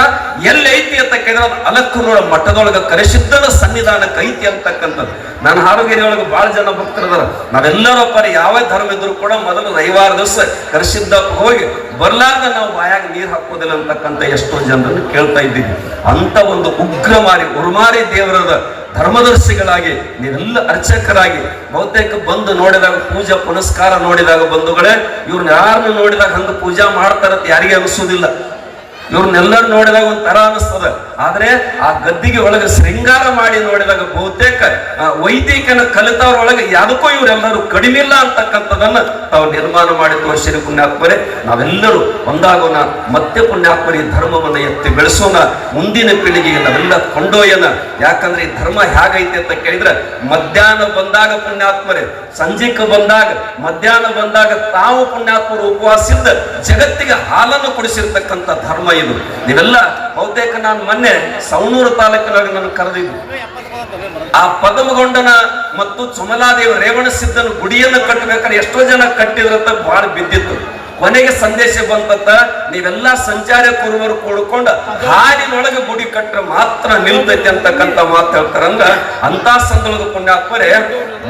ಎಲ್ಲಿ ಐತಿ ಅಂತ ಕೇಳಿದ್ರೆ ಅದು ಅಲಕ್ಕೂರ ಮಠದೊಳಗೆ ಕರೆಸಿದ್ದನ ಸನ್ನಿಧಾನಕ್ಕೆ ಐತಿ ಅಂತಕ್ಕಂಥದ್ದು. ನನ್ನ ಆರೋಗ್ಯದೊಳಗೆ ಭಾಳ ಜನ ಭಕ್ತರದಾರ ನಾವೆಲ್ಲರೂ ಪರಿ ಯಾವ ಧರ್ಮ ಇದ್ರು ಕೂಡ ಮೊದಲು ರವಿವಾರ ದಿವಸ ಕರೆಸಿದ್ದ ಹೋಗಿ ಬರ್ಲಾರ್ದ ನಾವು ಬಾಯಾಗ ನೀರು ಹಾಕೋದಿಲ್ಲ ಅಂತಕ್ಕಂಥ ಎಷ್ಟೋ ಜನರನ್ನು ಕೇಳ್ತಾ ಇದ್ದೀವಿ. ಅಂತ ಒಂದು ಉಗ್ರಮಾರಿ ಉರುಮಾರಿ ದೇವರದ ಧರ್ಮದರ್ಶಿಗಳಾಗಿ, ನೀವೆಲ್ಲ ಅರ್ಚಕರಾಗಿ, ಬಹುತೇಕ ಬಂದು ನೋಡಿದಾಗ, ಪೂಜಾ, ಪುನಸ್ಕಾರ ನೋಡಿದಾಗ ಬಂಧುಗಳೇ, ಇವ್ರನ್ನ ಯಾರನ್ನು ನೋಡಿದಾಗ ಹಂಗ ಪೂಜಾ ಮಾಡ್ತಾರತ್ ಯಾರಿಗೆ ಅನಿಸೋದಿಲ್ಲ. ಇವ್ರನ್ನೆಲ್ಲರೂ ನೋಡಿದಾಗ ಒಂದ್ ತರ ಅನಿಸ್ತದ ಆದ್ರೆ ಆ ಗದ್ದಿಗೆ ಒಳಗೆ ಶೃಂಗಾರ ಮಾಡಿ ನೋಡಿದಾಗ ಬಹುತೇಕ ವೈದಿಕನ ಕಲಿತವ್ರೊಳಗೆ ಯಾವುದಕ್ಕೂ ಇವರೆಲ್ಲರೂ ಕಡಿಮೆ ಇಲ್ಲ ಅಂತಕ್ಕಂಥದನ್ನ ತಾವು ನಿರ್ಮಾಣ ಮಾಡಿ ಶ್ರೀ ಪುಣ್ಯಾತ್ಮರೇ. ನಾವೆಲ್ಲರೂ ಒಂದಾಗೋಣ, ಮತ್ತೆ ಪುಣ್ಯಾತ್ಮರಿ ಧರ್ಮವನ್ನ ಎತ್ತಿ ಬೆಳೆಸೋಣ, ಮುಂದಿನ ಪೀಳಿಗೆಗೆ ನಾವೆಲ್ಲ ಕೊಂಡೊಯ್ಯೋಣ. ಯಾಕಂದ್ರೆ ಈ ಧರ್ಮ ಹೇಗೈತೆ ಅಂತ ಕೇಳಿದ್ರೆ, ಮಧ್ಯಾಹ್ನ ಬಂದಾಗ ಪುಣ್ಯಾತ್ಮರೇ ಸಂಜೆಕ್ಕೆ ಬಂದಾಗ, ಮಧ್ಯಾಹ್ನ ಬಂದಾಗ ತಾವು ಪುಣ್ಯಾತ್ಮರು ಉಪವಾಸಿದ್ದ ಜಗತ್ತಿಗೆ ಹಾಲನ್ನು ಕೊಡಿಸಿರ್ತಕ್ಕಂಥ ಧರ್ಮ ಇದು ನೀವೆಲ್ಲ ಬಹುತೇಕ ನಾನು ಮೊನ್ನೆ ಸವಣೂರು ತಾಲೂಕಿನಲ್ಲಿ ನಾನು ಕರೆದಿದ್ದು. ಆ ಪದಮಗೊಂಡನ ಮತ್ತು ಚುಮಲಾದೇವಿ ರೇವಣ ಸಿದ್ಧನ ಗುಡಿಯನ್ನು ಕಟ್ಟಬೇಕಾದ್ರೆ ಎಷ್ಟೋ ಜನ ಕಟ್ಟಿದ್ರಂತ ಬಹಳ ಬಿದ್ದಿತ್ತು. ಕೊನೆಗೆ ಸಂದೇಶ ಬಂದಂತ ನೀವೆಲ್ಲ ಸಂಚಾರ ಕುರುವರು ಕೂಡ್ಕೊಂಡ ಹಾಡಿನೊಳಗೆ ಗುಡಿ ಕಟ್ಟರೆ ಮಾತ್ರ ನಿಲ್ತೈತಿ ಅಂತಕ್ಕಂಥ ಮಾತು ಹೇಳ್ತಾರಂದ್ರ ಅಂತ ಸಂದರ್ಭದ ಪುಣ್ಯಾತ್ಮರೇ,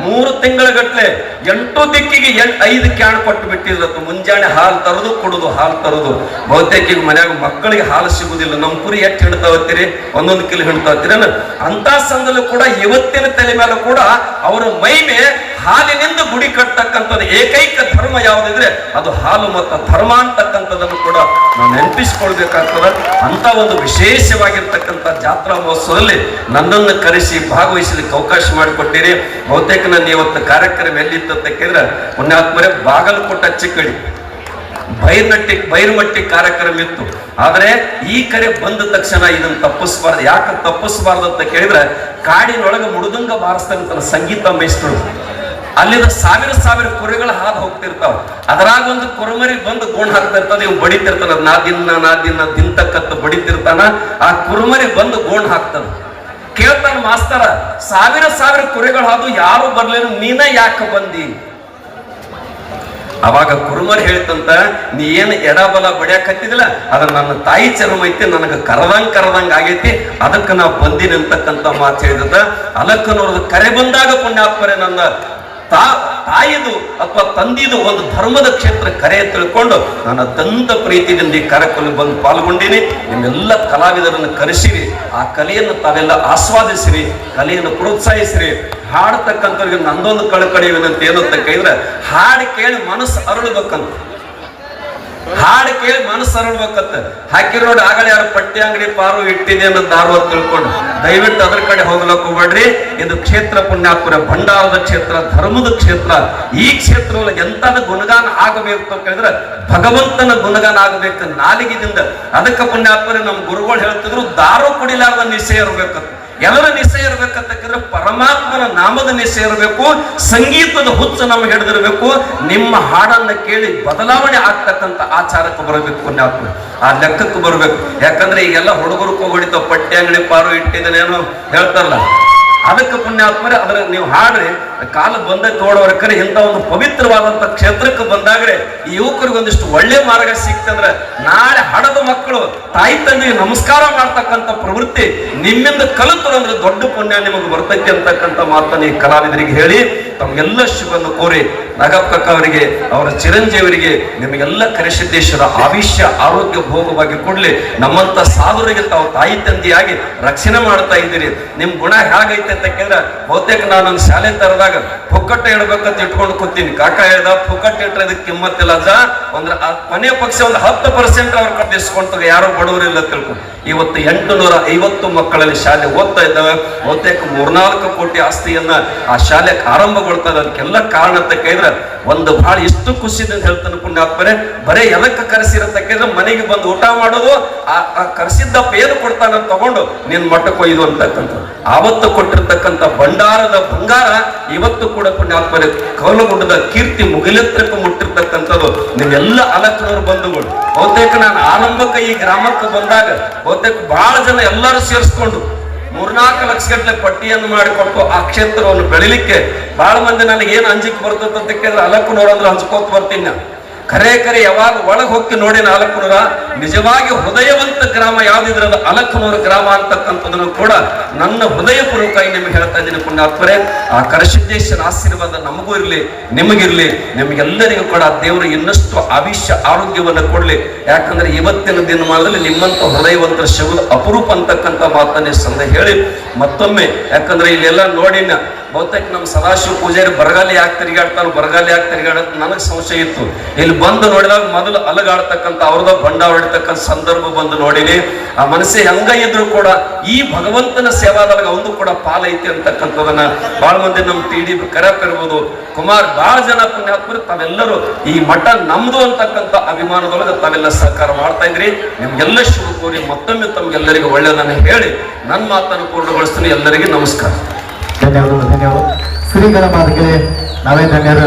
ಮೂರು ತಿಂಗಳ ಗಟ್ಲೆ ಎಂಟು ದಿಕ್ಕಿಗೆ ಎಂಟ್ ಐದು ಕ್ಯಾಣ್ ಕೊಟ್ಟು ಬಿಟ್ಟಿದ್ರು ಮುಂಜಾನೆ ಹಾಲು ತರದು, ಕೊಡುದು, ಹಾಲು ತರೋದು. ಬಹುತೇಕ ಈಗ ಮನ್ಯಾಗ ಮಕ್ಕಳಿಗೆ ಹಾಲು ಸಿಗುದಿಲ್ಲ. ನಮ್ಮ ಕುರಿ ಎಷ್ಟು ಹಿಡ್ತಾವತ್ತೀರಿ? ಒಂದೊಂದು ಕಿಲೋ ಹಿಡ್ತಾವತ್ತೀರಿ ಅಂತ ಸಂದರ್ಭ ಕೂಡ ಇವತ್ತಿನ ತಲೆ ಮೇಲೆ ಕೂಡ ಅವರ ಮೈಮೆ ಹಾಲಿನಿಂದ ಗುಡಿ ಕಟ್ಟತಕ್ಕಂಥದ್ದು ಏಕೈಕ ಧರ್ಮ ಯಾವುದಿದ್ರೆ ಅದು ಹಾಲು ಮತ್ತು ಧರ್ಮ ಅಂತಕ್ಕಂಥದ್ದನ್ನು ಕೂಡ ನಾವು ನೆನಪಿಸ್ಕೊಳ್ಬೇಕಾಗ್ತದೆ. ಅಂತ ಒಂದು ವಿಶೇಷವಾಗಿರ್ತಕ್ಕಂಥ ಜಾತ್ರಾ ಮಹೋತ್ಸವದಲ್ಲಿ ನನ್ನನ್ನು ಕರೆಸಿ ಭಾಗವಹಿಸಲಿಕ್ಕೆ ಅವಕಾಶ ಮಾಡಿಕೊಟ್ಟಿರಿ. ಬಹುತೇಕ ನನ್ನ ಇವತ್ತು ಕಾರ್ಯಕ್ರಮ ಎಲ್ಲಿತ್ತು ಅಂತ ಕೇಳಿದ್ರೆ, ಪುಣ್ಯಾತ್ಮರೇ, ಬಾಗಲಕೋಟ ಚಿಕ್ಕಡಿ ಬೈರ್ನಟ್ಟಿ ಬೈರ್ಮಟ್ಟಿ ಕಾರ್ಯಕ್ರಮ ಇತ್ತು. ಆದರೆ ಈ ಕರೆ ಬಂದ ತಕ್ಷಣ ಇದನ್ನು ತಪ್ಪಿಸಬಾರ್ದು. ಯಾಕೆ ತಪ್ಪಿಸಬಾರ್ದು ಅಂತ ಕೇಳಿದ್ರೆ, ಕಾಡಿನೊಳಗೆ ಮುಡುದಂಗ ಬಾರಿಸ್ತಾರಂತಲ್ಲ ಸಂಗೀತ ಮೈಸ್ಟ್ರು ಅಲ್ಲಿಂದ ಸಾವಿರ ಸಾವಿರ ಕುರಿಗಳು ಹಾದು ಹೋಗ್ತಿರ್ತಾವ. ಅದ್ರಾಗ ಒಂದು ಕುರುಮರಿ ಬಂದು ಗೋಣ್ ಹಾಕ್ತಿರ್ತದೆ ಇವ್ ಬಡಿತಿರ್ತಾನ. ನಾ ದಿನ ನಾ ದಿನ ದಿನತಕ್ಕಂತ ಬಡಿತಿರ್ತಾನ. ಆ ಕುರುಮರಿ ಬಂದು ಗೋಣ್ ಹಾಕ್ತದ. ಕೇಳ್ತಾನ ಮಾಸ್ತರ, ಸಾವಿರ ಸಾವಿರ ಕುರಿಗಳು ಹಾದು ಯಾರು ಬರ್ಲೇನು, ನೀನ ಯಾಕೆ ಬಂದಿ? ಅವಾಗ ಕುರುಮರ್ ಹೇಳ್ತಂತ, ನೀ ಏನು ಎಡಬಲ ಬಡಿಯಾಕತ್ತಿದಿಲ್ಲ ಅದ್ರ ನನ್ನ ತಾಯಿ ಚರ್ಮ ಐತಿ, ನನಗೆ ಕರದಂಗ್ ಕರದಂಗ್ ಆಗೈತಿ, ಅದಕ್ಕೆ ನಾವು ಬಂದಿನಿ ಅಂತಕ್ಕಂಥ ಮಾತು ಹೇಳಿದ ಅಲಕ್ಕನವ್ರದ್ದು ಕರೆ ಬಂದಾಗ ಪುಣ್ಯಾತ್ಮರೇ ನನ್ನ ತಾ, ತಾಯಿದು ಅಥವಾ ತಂದಿದು ಒಂದು ಧರ್ಮದ ಕ್ಷೇತ್ರ ಕರೆ ತಿಳ್ಕೊಂಡು ನಾನು ಅತ್ಯಂತ ಪ್ರೀತಿಯಿಂದ ಈ ಕಾರ್ಯಕ್ರಮ ಬಂದು ಪಾಲ್ಗೊಂಡಿನಿ. ನಿಮ್ಮೆಲ್ಲ ಕಲಾವಿದರನ್ನು ಕರೆಸಿರಿ. ಆ ಕಲೆಯನ್ನು ತಾವೆಲ್ಲ ಆಸ್ವಾದಿಸಿರಿ, ಕಲೆಯನ್ನು ಪ್ರೋತ್ಸಾಹಿಸಿರಿ. ಹಾಡ್ತಕ್ಕಂಥವ್ರಿಗೆ ನಂದೊಂದು ಕಳಕಳಿ ಏನು ಅಂತ ಕೇಳಿದ್ರೆ, ಹಾಡು ಕೇಳಿ ಮನಸ್ಸು ಅರಳಬೇಕಂತ. ಹಾಡು ಕೇಳಿ ಮನಸ್ಸು ಅರಳ್ಬೇಕತ್ತ ಹಾಕಿರೋ ಆಗಲೇ ಯಾರು ಪಟ್ಟಿ ಅಂಗಡಿ ಪಾರು ಇಟ್ಟಿದೆ ಅನ್ನೋ ದಾರು ತಿಳ್ಕೊಂಡು, ದಯವಿಟ್ಟು ಅದ್ರ ಕಡೆ ಹೋಗ್ಲಕ್ ಹೋಗ್ಬೇಡ್ರಿ ಇದು ಕ್ಷೇತ್ರ ಪುಣ್ಯಾಪುರ, ಭಂಡಾರದ ಕ್ಷೇತ್ರ, ಧರ್ಮದ ಕ್ಷೇತ್ರ, ಈ ಕ್ಷೇತ್ರದಲ್ಲಿ ಎಂತಾದ ಗುಣಗಾನ ಆಗಬೇಕು ಅಂತ ಭಗವಂತನ ಗುಣಗಾನ ಆಗಬೇಕು ನಾಲಿಗೆದಿಂದ. ಅದಕ್ಕೆ ಪುಣ್ಯಾಪುರ ನಮ್ಮ ಗುರುಗಳು ಹೇಳ್ತಿದ್ರು, ದಾರು ಕುಡಿಲಾರ್ದ ನಿಶ್ಚಯ ಇರ್ಬೇಕಂತ. ಎಲ್ಲರ ನಿಶ್ಚಯ ಇರ್ಬೇಕಂತಕ್ಕಂದ್ರೆ ಪರಮಾತ್ಮನ ನಾಮದ ನಿಶೆ ಇರಬೇಕು, ಸಂಗೀತದ ಹುಚ್ಚು ನಮಗೆ ಹಿಡಿದಿರ್ಬೇಕು, ನಿಮ್ಮ ಹಾಡನ್ನ ಕೇಳಿ ಬದಲಾವಣೆ ಆಗ್ತಕ್ಕಂಥ ಆಚಾರಕ್ಕೆ ಬರಬೇಕು ಪುಣ್ಯಾತ್ಮ. ಆ ಲೆಕ್ಕಕ್ಕೆ ಬರಬೇಕು. ಯಾಕಂದ್ರೆ ಈಗೆಲ್ಲ ಹುಡುಗರು ಹೊಡಿತಾವ ಪಟ್ಟಿ ಅಂಗಡಿ ಪಾರು ಇಟ್ಟಿದ್ದೇನೇನು ಹೇಳ್ತಾರಲ್ಲ. ಅದಕ್ಕೆ ಪುಣ್ಯಾತ್ಮರೆ, ಅದರ ನೀವು ಹಾಡ್ರಿ, ಕಾಲ ಬಂದ ತೋಡೋರ್ಕರೆ ಇಂಥ ಒಂದು ಪವಿತ್ರವಾದಂತ ಕ್ಷೇತ್ರಕ್ಕೆ ಬಂದಾಗಲೇ ಈ ಯುವಕರಿಗೆ ಒಂದಿಷ್ಟು ಒಳ್ಳೆ ಮಾರ್ಗ ಸಿಕ್ತಂದ್ರೆ ನಾಳೆ ಹಡದ ಮಕ್ಕಳು, ತಾಯಿ ತಂದೆಗೆ ನಮಸ್ಕಾರ ಮಾಡ್ತಕ್ಕಂಥ ಪ್ರವೃತ್ತಿ ನಿಮ್ಮಿಂದ ಕಲಿತು ಅಂದ್ರೆ ದೊಡ್ಡ ಪುಣ್ಯ ನಿಮಗೆ ಬರ್ತೈತಿ ಅಂತಕ್ಕಂಥ ಮಾತನ್ನು ಈ ಕಲಾವಿದರಿಗೆ ಹೇಳಿ ತಮ್ಗೆಲ್ಲ ಶುಭವನ್ನು ಕೋರಿ ನಾಗಪ್ಪ ಅವರಿಗೆ, ಅವರ ಚಿರಂಜೀವರಿಗೆ ನಿಮಗೆಲ್ಲ ಕರಿಸಿದ್ದೇಶ್ವರ ಆವಿಷ್ಯ, ಆರೋಗ್ಯ, ಭೋಗವಾಗಿ ಕೊಡ್ಲಿ. ನಮ್ಮಂತ ಸಾಧುರಿಗೆ ತಾವು ತಾಯಿ ತಂದೆಯಾಗಿ ರಕ್ಷಣೆ ಮಾಡ್ತಾ ಇದ್ದೀರಿ. ನಿಮ್ ಗುಣ ಹೇಗೈತೆ ಅಂತ ಕೇಳಿದ್ರೆ ಬಹುತೇಕ ನಾನು ಶಾಲೆ ತರದಾಗ ಪುಕ್ಕಟ್ಟ ಇಡ್ಬೇಕಂತ ಇಟ್ಕೊಂಡು ಕೂತೀನಿ. ಕಾಕ ಹೇಳ್ದ, ಪುಕ್ಕಟ್ಟ ಇಟ್ಟರೆ ಅದಕ್ಕೆ ಕಿಮ್ಮತ್ತಿಲ್ಲ ಅಜ್ಜ. ಅಂದ್ರೆ ಕೊನೆಯ ಪಕ್ಷ ಒಂದು ಹತ್ತು ಪರ್ಸೆಂಟ್ ಅವ್ರ ಕಡೆ ಇಸ್ಕೊಂತಾಗ ಯಾರು ಬಡವರಿಲ್ಲ ತಿಳ್ಕೊಂಡು ಇವತ್ತು ಎಂಟು ನೂರ ಐವತ್ತು ಮಕ್ಕಳಲ್ಲಿ ಶಾಲೆ ಓದ್ತಾ ಇದ್ದಾವೆ. ಬಹುತೇಕ ಮೂರ್ನಾಲ್ಕು ಕೋಟಿ ಆಸ್ತಿಯನ್ನ ಆ ಶಾಲೆ ಆರಂಭಗೊಳ್ತದೆ ಅದಕ್ಕೆಲ್ಲ ಕಾರಣ ಅಂತ ಕೇಳಿದ್ರೆ, ಒಂದು ಬಹಳ ಎಷ್ಟು ಅಂತ ಹೇಳ್ತಾನೆ ಪುಣ್ಯಾತ್ಮರೆ ಬರೇ ಎದಕ್ಕೆ ಕರೆಸಿರತ್ತ ಕೇಳಿದ್ರೆ, ಮನೆಗೆ ಬಂದು ಊಟ ಮಾಡೋದು, ಆ ಆ ಕರೆಸಿದ್ದಪ್ಪ ಏನು ಕೊಡ್ತಾನ ತಗೊಂಡು, ನಿನ್ ಮಠಕ್ಕೆ ಒಯ್ದು ಅಂತಕ್ಕಂಥ ಆವತ್ತು ಕೊಟ್ಟಿರ್ತಕ್ಕಂಥ ಭಂಡಾರದ ಬಂಗಾರ ಇವತ್ತು ಕೂಡ ಪುಣ್ಯಾತ್ಮರೆ ಕೌಲಗುಡ್ಡದ ಕೀರ್ತಿ ಮುಗಿಲೆತ್ತರಕ್ಕೆ ಮುಟ್ಟಿರ್ತಕ್ಕಂಥದ್ದು. ನಿಮ್ಮೆಲ್ಲ ಅಲಕ್ಕನವ್ರು ಬಂಧುಗಳು. ಬಹುತೇಕ ನಾನು ಆರಂಭಕ್ಕೆ ಈ ಗ್ರಾಮಕ್ಕೆ ಬಂದಾಗ, ಬಹುತೇಕ ಬಹಳ ಜನ ಎಲ್ಲರೂ ಸೇರಿಸ್ಕೊಂಡು ಮೂರ್ನಾಲ್ಕು ಲಕ್ಷ ಗಟ್ಟಲೆ ಪಟ್ಟಿಯನ್ನು ಮಾಡಿಕೊಟ್ಟು ಆ ಕ್ಷೇತ್ರವನ್ನು ಬೆಳಿಲಿಕ್ಕೆ ಬಹಳ ಮಂದಿ ನನಗೆ ಏನು ಅಂಜಿಕೆ ಅಂತ ಕೇಳಿದ್ರೆ ಅಲಕ್ಕು ಅಂದ್ರೆ ಹಂಚ್ಕೋತ ಬರ್ತೀನಿ ನಾನು. ಕರೆ ಕರೆ ಯಾವಾಗ ಒಳಗೆ ಹೋಗಿ ನೋಡಿ ಅಲಕ್ಕನೂರ ನಿಜವಾಗಿ ಹೃದಯವಂತ ಗ್ರಾಮ ಯಾವ್ದಿದ್ರೆ ಅದು ಅಲಕ್ಕನೂರ ಗ್ರಾಮ ಅಂತಕ್ಕಂಥದನ್ನು ಕೂಡ ನನ್ನ ಹೃದಯಪೂರ್ವಕವಾಗಿ ನಿಮ್ಗೆ ಹೇಳ್ತಾ ಇದ್ದೀನಿ ಪುಣ್ಯಾತ್ಮರೇ. ಆ ಕರಸಿದ್ದೇಶ್ವರ ಆಶೀರ್ವಾದ ನಮಗೂ ಇರಲಿ, ನಿಮಗಿರಲಿ, ನಿಮಗೆಲ್ಲರಿಗೂ ಕೂಡ ದೇವರು ಇನ್ನಷ್ಟು ಆವಿಷ್ಯ ಆರೋಗ್ಯವನ್ನು ಕೊಡಲಿ. ಯಾಕಂದ್ರೆ ಇವತ್ತಿನ ದಿನಮಾನದಲ್ಲಿ ನಿಮ್ಮಂತ ಹೃದಯವಂತರ ಶಬ್ದ ಅಪರೂಪ ಅಂತಕ್ಕಂಥ ಮಾತನ್ನೇ ಸಂದ ಹೇಳಿ ಮತ್ತೊಮ್ಮೆ, ಯಾಕಂದ್ರೆ ಇಲ್ಲೆಲ್ಲ ನೋಡಿನ ಬಹುತೇಕ ನಮ್ಮ ಸದಾಶಿವ ಪೂಜಾರಿ ಬರಗಾಲಿ ಯಾಕೆ ತಿರುಗಾಡ್ತಾನೆ ಬರಗಾಲಿ ಯಾಕೆ ತಿರುಗಾಡತ್ ನನಗೆ ಸಂಶಯ ಇತ್ತು. ಇಲ್ಲಿ ಬಂದು ನೋಡಿದಾಗ ಮೊದಲು ಅಲಗಾಡ್ತಕ್ಕಂಥ ಅವ್ರದ ಬಂಡ ಹೊಡಿತಕ್ಕಂಥ ಸಂದರ್ಭ ಬಂದು ನೋಡಿನಿ. ಆ ಮನಸ್ಸೆ ಹೆಂಗ ಇದ್ರು ಕೂಡ ಈ ಭಗವಂತನ ಸೇವಾದಾಗ ಒಂದು ಕೂಡ ಪಾಲೈತಿ ಅಂತಕ್ಕಂಥದನ್ನ ಬಹಳ ಮಂದಿ ನಮ್ಮ ಟಿ ಡಿ ಕರಪ್ ಇರ್ಬೋದು ಕುಮಾರ್ ಬಹಳ ಜನ ಪುಣ್ಯಾತ್ಮರು, ತಾವೆಲ್ಲರೂ ಈ ಮಠ ನಮ್ದು ಅಂತಕ್ಕಂಥ ಅಭಿಮಾನದೊಳಗೆ ತಾವೆಲ್ಲ ಸಹಕಾರ ಮಾಡ್ತಾ ಇದ್ರಿ. ನಿಮ್ಗೆಲ್ಲ ಶುಭ ಕೋರಿ ಮತ್ತೊಮ್ಮೆ ತಮ್ಗೆಲ್ಲರಿಗೂ ಒಳ್ಳೆಯದನ್ನು ಹೇಳಿ ನನ್ನ ಮಾತನ್ನು ಪೂರ್ಣಗೊಳಿಸ್ತೀನಿ. ಎಲ್ಲರಿಗೂ ನಮಸ್ಕಾರ. ಧನ್ಯವಾದಗಳು ಧನ್ಯವಾದ ಶ್ರೀಗಳ ಮಾತಿಗೆ ನಾವೇ ಧನ್ಯರು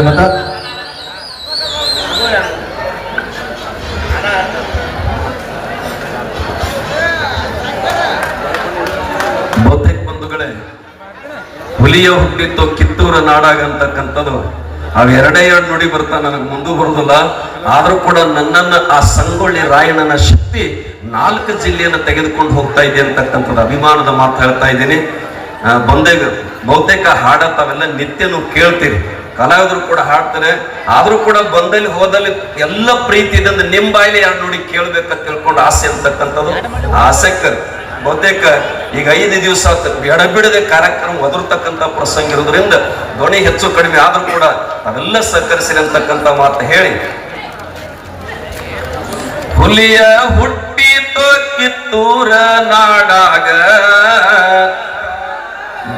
ಹುಲಿಯ ಹುಟ್ಟಿತ್ತು ಕಿತ್ತೂರ ನಾಡಾಗ ಅಂತಕ್ಕಂಥದ್ದು ಅವೆರಡೇ ಎರಡೇ ನುಡಿ ಬರ್ತಾ ನನಗೆ ಮುಂದೆ ಬರುದಿಲ್ಲ. ಆದರೂ ಕೂಡ ನನ್ನನ್ನ, ಆ ಸಂಗೊಳ್ಳಿ ರಾಯಣ್ಣನ ಶಕ್ತಿ ನಾಲ್ಕು ಜಿಲ್ಲೆಯನ್ನು ತೆಗೆದುಕೊಂಡು ಹೋಗ್ತಾ ಇದೆ ಅಂತಕ್ಕಂಥದ್ದು ಅಭಿಮಾನದ ಮಾತು ಹೇಳ್ತಾ ಇದ್ದೀನಿ. ಬಂದೇಗ ಬಹುತೇಕ ಹಾಡ ತಾವೆಲ್ಲ ನಿತ್ಯನೂ ಕೇಳ್ತೀರಿ. ಕಲಾವಿದರು ಕೂಡ ಹಾಡ್ತಾರೆ, ಆದರೂ ಕೂಡ ಬಂದಲ್ಲಿ ಹೋದಲ್ಲಿ ಎಲ್ಲ ಪ್ರೀತಿ ಇದಂದ್ರೆ ನಿಮ್ ಬಾಯಿಲಿ ಯಾರು ನೋಡಿ ಕೇಳ್ಬೇಕಂತ ತಿಳ್ಕೊಂಡು ಆಸೆ ಅಂತಕ್ಕಂಥದ್ದು ಆಸಕ್ತರು. ಬಹುತೇಕ ಈಗ ಐದು ದಿವಸ ಎಡಬಿಡದೆ ಕಾರ್ಯಕ್ರಮ ಒದರ್ತಕ್ಕಂಥ ಪ್ರಸಂಗ ಇರೋದ್ರಿಂದ ಧ್ವನಿ ಹೆಚ್ಚು ಕಡಿಮೆ ಆದರೂ ಕೂಡ ಅವೆಲ್ಲ ಸಹಕರಿಸಿರಿ ಅಂತಕ್ಕಂಥ ಮಾತು ಹೇಳಿ. ಹುಲಿಯ ಹುಟ್ಟಿತ್ತು ಕಿತ್ತೂರ ನಾಡಾಗ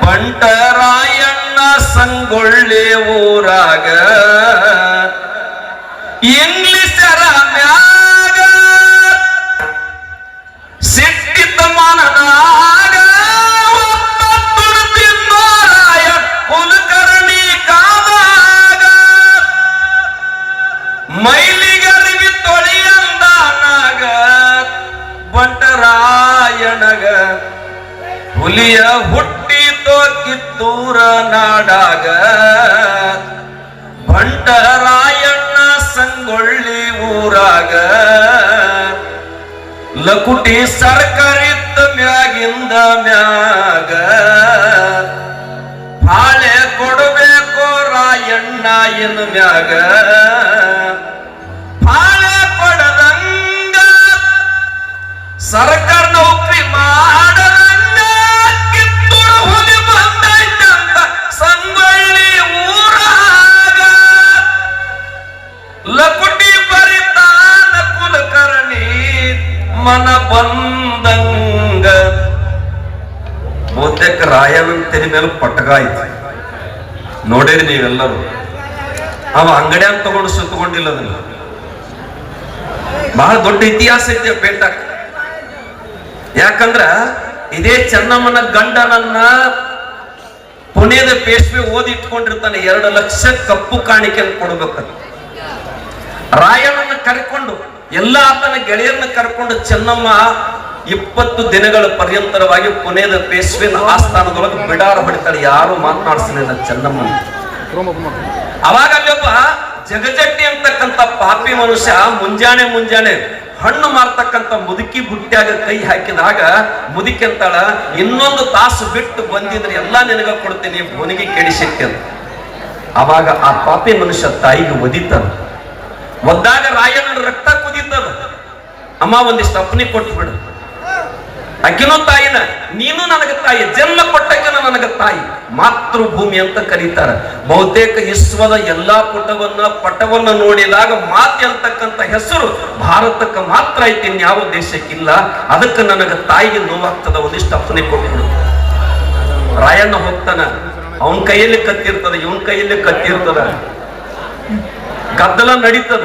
ಬಂಟರಾಯಣ್ಣ ಸಂಗೊಳ್ಳಿ ಊರಾಗ ಇಂಗ್ಲಿಷರ ಮ್ಯಾಗ ಸಿಟ್ಟಿತ ಮನದಾಗ ಒಬ್ಬ ತುಡುತ್ತಿದ್ದೋರಾಯ ಕುಲಕರ್ಣಿ ಕಾದಾಗ ಮೈಲಿಗರಿವಿ ತೊಳೆಯಂದಾನಾಗ ಬಂಟರಾಯಣಗ ಹುಲಿಯ ಹುಟ್ಟಿತೋ ಕಿತ್ತೂರ ನಾಡಾಗ ಬಂಟರಾಯಣ್ಣ ಸಂಗೊಳ್ಳಿ ಊರಾಗ ಲಕುಟಿ ಸರ್ಕರಿತ್ತ ಮ್ಯಾಗಿಂದ ಮ್ಯಾಗ ಬಾಳೆ ಕೊಡಬೇಕು ರಾಯ ರಾಯಣ್ಣ ಎನ್ನು ಮ್ಯಾಗ ಬಾಳ ಪಡದಂಗ ಸರ್ಕಾರ ನೌಕರಿ ಮಾಡದಂಗ ಮನ ಬಂದಂಗ. ಬಹುತೇಕ ರಾಯಣ್ಣನ ತೆರಿ ಮೇಲೆ ಪಟಗ ಐತಿ. ನೋಡಿರಿ ನೀವೆಲ್ಲರೂ. ಅವ ಅಂಗಡಿಯಾಗ ತಗೊಂಡು ಸುತ್ತಕೊಂಡಿಲ್ಲ ಅದನ್ನ? ಬಹಳ ದೊಡ್ಡ ಇತಿಹಾಸ ಇದೆ ಪೇಟಾಕ್ ಯಾಕಂದ್ರ ಇದೇ ಚೆನ್ನಮ್ಮನ ಗಂಡನನ್ನ ಪುಣೆದ ಪೇಶ್ವೆ ಓದಿ ಇಟ್ಕೊಂಡಿರ್ತಾನೆ ಎರಡು ಲಕ್ಷ ಕಪ್ಪು ಕಾಣಿಕೆ ಕೊಡ್ಬೇಕಂತ. ರಾಯಣ್ಣನ ಕರ್ಕೊಂಡು, ಎಲ್ಲ ಆತನ ಗೆಳೆಯರನ್ನ ಕರ್ಕೊಂಡು ಚೆನ್ನಮ್ಮ ಇಪ್ಪತ್ತು ದಿನಗಳ ಪರ್ಯಂತರವಾಗಿ ಪುಣೆದ ಪೇಶ್ವಿನ ಆಸ್ಥಾನದೊಳಗೆ ಬಿಡಾರ ಹೊಡಿತಾಳೆ. ಯಾರು ಮಾತನಾಡಿಸಲಿಲ್ಲ ಚೆನ್ನಮ್ಮ. ಅವಾಗ ಅಲ್ಲೊಬ್ಬ ಜಗಜಟ್ಟಿ ಅಂತಕ್ಕಂಥ ಪಾಪಿ ಮನುಷ್ಯ ಮುಂಜಾನೆ ಮುಂಜಾನೆ ಹಣ್ಣು ಮಾರ್ತಕ್ಕಂಥ ಮುದುಕಿ ಬುಟ್ಟಿಯಾಗ ಕೈ ಹಾಕಿದಾಗ ಮುದುಕಿ ಅಂತಾಳ, ಇನ್ನೊಂದು ತಾಸು ಬಿಟ್ಟು ಬಂದಿದ್ರೆ ಎಲ್ಲಾ ನಿನಗ ಕೊಡ್ತೀನಿ ಮುನಿಗೆ ಕೆಡಿಸಿಕ್ಕೆ ಅವಾಗ ಆ ಪಾಪಿ ಮನುಷ್ಯ ತಾಯಿಗೆ ಒದಿತಾನ. ಒದ್ದಾಗ ರಾಯನ ರಕ್ತ ಕುದಿದ್ದದ ಅಮ್ಮ ಒಂದಿಷ್ಟು ಅಪ್ಪನಿ ಕೊಟ್ಟು ಬಿಡು. ಅಕ್ಕಿನೂ ತಾಯಿನ, ನೀನು ನನಗೆ ತಾಯಿ, ಜನ್ಮ ಕೊಟ್ಟಕ್ಕಿನ ನನಗೆ ತಾಯಿ. ಮಾತೃಭೂಮಿ ಅಂತ ಕರೀತಾರೆ. ಬಹುತೇಕ ವಿಶ್ವದ ಎಲ್ಲಾ ಪುಟವನ್ನ, ಪಟವನ್ನ ನೋಡಿದಾಗ ಮಾತಿ ಅಂತಕ್ಕಂಥ ಹೆಸರು ಭಾರತಕ್ಕೆ ಮಾತ್ರ ಐತಿ ಇನ್ಯಾವ ದೇಶಕ್ಕಿಲ್ಲ. ಅದಕ್ಕೆ ನನಗೆ ತಾಯಿಗೆ ನೋವಾಗ್ತದ, ಒಂದಿಷ್ಟು ಅಪ್ಪನೆ ಕೊಟ್ಟು ರಾಯಣ್ಣ ಹೋಗ್ತಾನ, ಅವನ ಕೈಯಲ್ಲಿ ಕತ್ತಿರ್ತದ, ಇವನ್ ಕೈಯಲ್ಲಿ ಕತ್ತಿರ್ತದ. ಗದ್ದಲ ನಡೀತದ.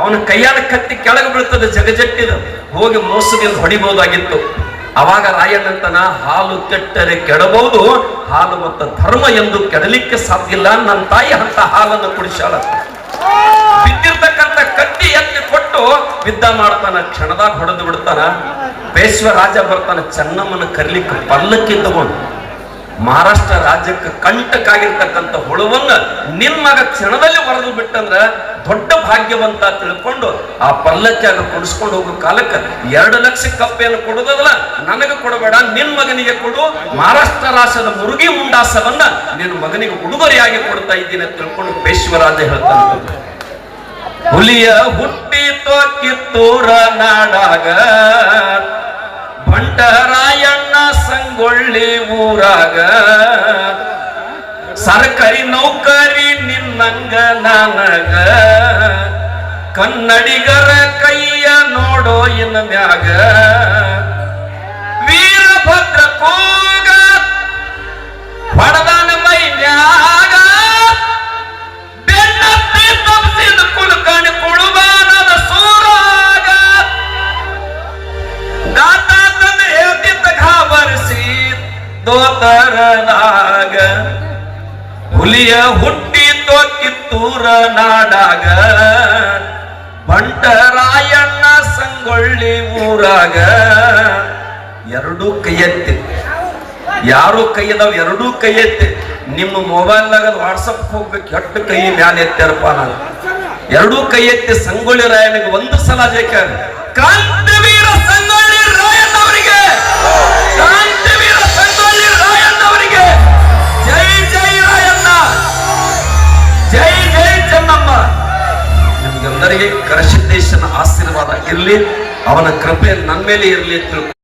ಅವನ ಕೈಯಾದ ಕತ್ತಿ ಕೆಳಗೆ ಬೀಳ್ತದೆ, ಜಗಜಟ್ಟಿದ. ಹೋಗಿ ಮೋಸದಿಂದ ಹೊಡಿಬಹುದಾಗಿತ್ತು. ಅವಾಗ ರಾಯಣ್ಣಂತನ ಹಾಲು ಕೆಟ್ಟರೆ ಕೆಡಬಹುದು, ಹಾಲು ಮತ್ತು ಧರ್ಮ ಎಂದು ಕೆಡಲಿಕ್ಕೆ ಸಾಧ್ಯ ಇಲ್ಲ ನನ್ನ ತಾಯಿ ಅಂತ ಹಾಲನ್ನು ಕುಡಿಸಾಳ ಬಿದ್ದಿರ್ತಕ್ಕಂಥ ಕಟ್ಟಿ ಎತ್ತಿ ಕೊಟ್ಟು ಯುದ್ಧ ಮಾಡ್ತಾನ, ಕ್ಷಣದಾಗ ಹೊಡೆದು ಬಿಡ್ತಾನ. ಪೇಶ್ವ ರಾಜ ಬರ್ತಾನ, ಚೆನ್ನಮ್ಮನ ಕರ್ಲಿಕ್ಕೆ ಪಲ್ಲಕ್ಕಿ ತಗೊಂಡು ಮಹಾರಾಷ್ಟ್ರ ರಾಜ್ಯಕ್ಕೆ ಕಂಟಕ್ಕಾಗಿರ್ತಕ್ಕಂಥ ಹುಳುವನ್ನ ನಿನ್ ಮಗ ಕ್ಷಣದಲ್ಲಿ ಹೊರದು ಬಿಟ್ಟಂದ್ರ ದೊಡ್ಡ ಭಾಗ್ಯವಂತ ತಿಳ್ಕೊಂಡು ಆ ಪಲ್ಲಕ್ಕಿಯಾಗ ಕೊಡಿಸ್ಕೊಂಡು ಹೋಗೋ ಕಾಲಕ್ಕೆ ಎರಡು ಲಕ್ಷ ಕಪ್ಪೆಯನ್ನು ಕೊಡೋದಲ್ಲ ನನಗೆ ಕೊಡಬೇಡ, ನಿನ್ ಮಗನಿಗೆ ಕೊಡು. ಮಹಾರಾಷ್ಟ್ರ ರಾಷ್ಟ್ರದ ಮುರುಗಿ ಉಂಡಾಸವನ್ನ ನಿನ್ನ ಮಗನಿಗೆ ಉಡುಗೊರೆಯಾಗಿ ಕೊಡ್ತಾ ಇದ್ದೀನಿ ತಿಳ್ಕೊಂಡು ಪೇಶ್ವರಾಜ ಹೇಳ್ತಾನೆ. ಹುಲಿಯ ಹುಟ್ಟಿ ಕಿತ್ತೂರ ನಾಡಾಗ ಬಂಟರಾಯಣ್ಣ ಸಂಗೊಳ್ಳಿ ಊರಾಗ. ಸರ್ಕಾರಿ ನೌಕರಿ ನಿನ್ನಂಗ ನನಗ. ಕನ್ನಡಿಗರ ಕೈಯ ನೋಡೋ ಇನ್ನ ಮ್ಯಾಗ. ವೀರಭದ್ರ ಕೂಗ. ಹೊಡೆದಾನ ಮೈ ಕಿತ್ತೂರ ನಾಡಾಗ ಬಂಟರಾಯಣ್ಣ ಸಂಗೊಳ್ಳಿ ಊರಾಗ ಎರಡೂ ಕೈ ಎತ್ತಿ ಯಾರು ಕೈ ಅದಾವ ಎರಡೂ ಕೈ ಎತ್ತಿ ನಿಮ್ಮ ಮೊಬೈಲ್ನಾಗ ವಾಟ್ಸಪ್ ಹೋಗ್ಬೇಕು ಎಷ್ಟು ಕೈ ಮ್ಯಾಲೆ ಎತ್ತಾರಪ್ಪ ನಾನು ಎರಡೂ ಕೈ ಎತ್ತಿ ಸಂಗೊಳ್ಳಿ ರಾಯನಿಗೆ ಒಂದು ಸಲ ಜೈಕ ಕ್ರಾಂತಿವೀರ ನಿಮ್ಗೆಲ್ಲರಿಗೆ ಕರಶಿದ್ದೇಶನ ಆಶೀರ್ವಾದ ಇರಲಿ. ಅವನ ಕೃಪೆ ನನ್ನ ಮೇಲೆ ಇರಲಿ ಅಂತ ತಿಳ್ಕೊಂಡು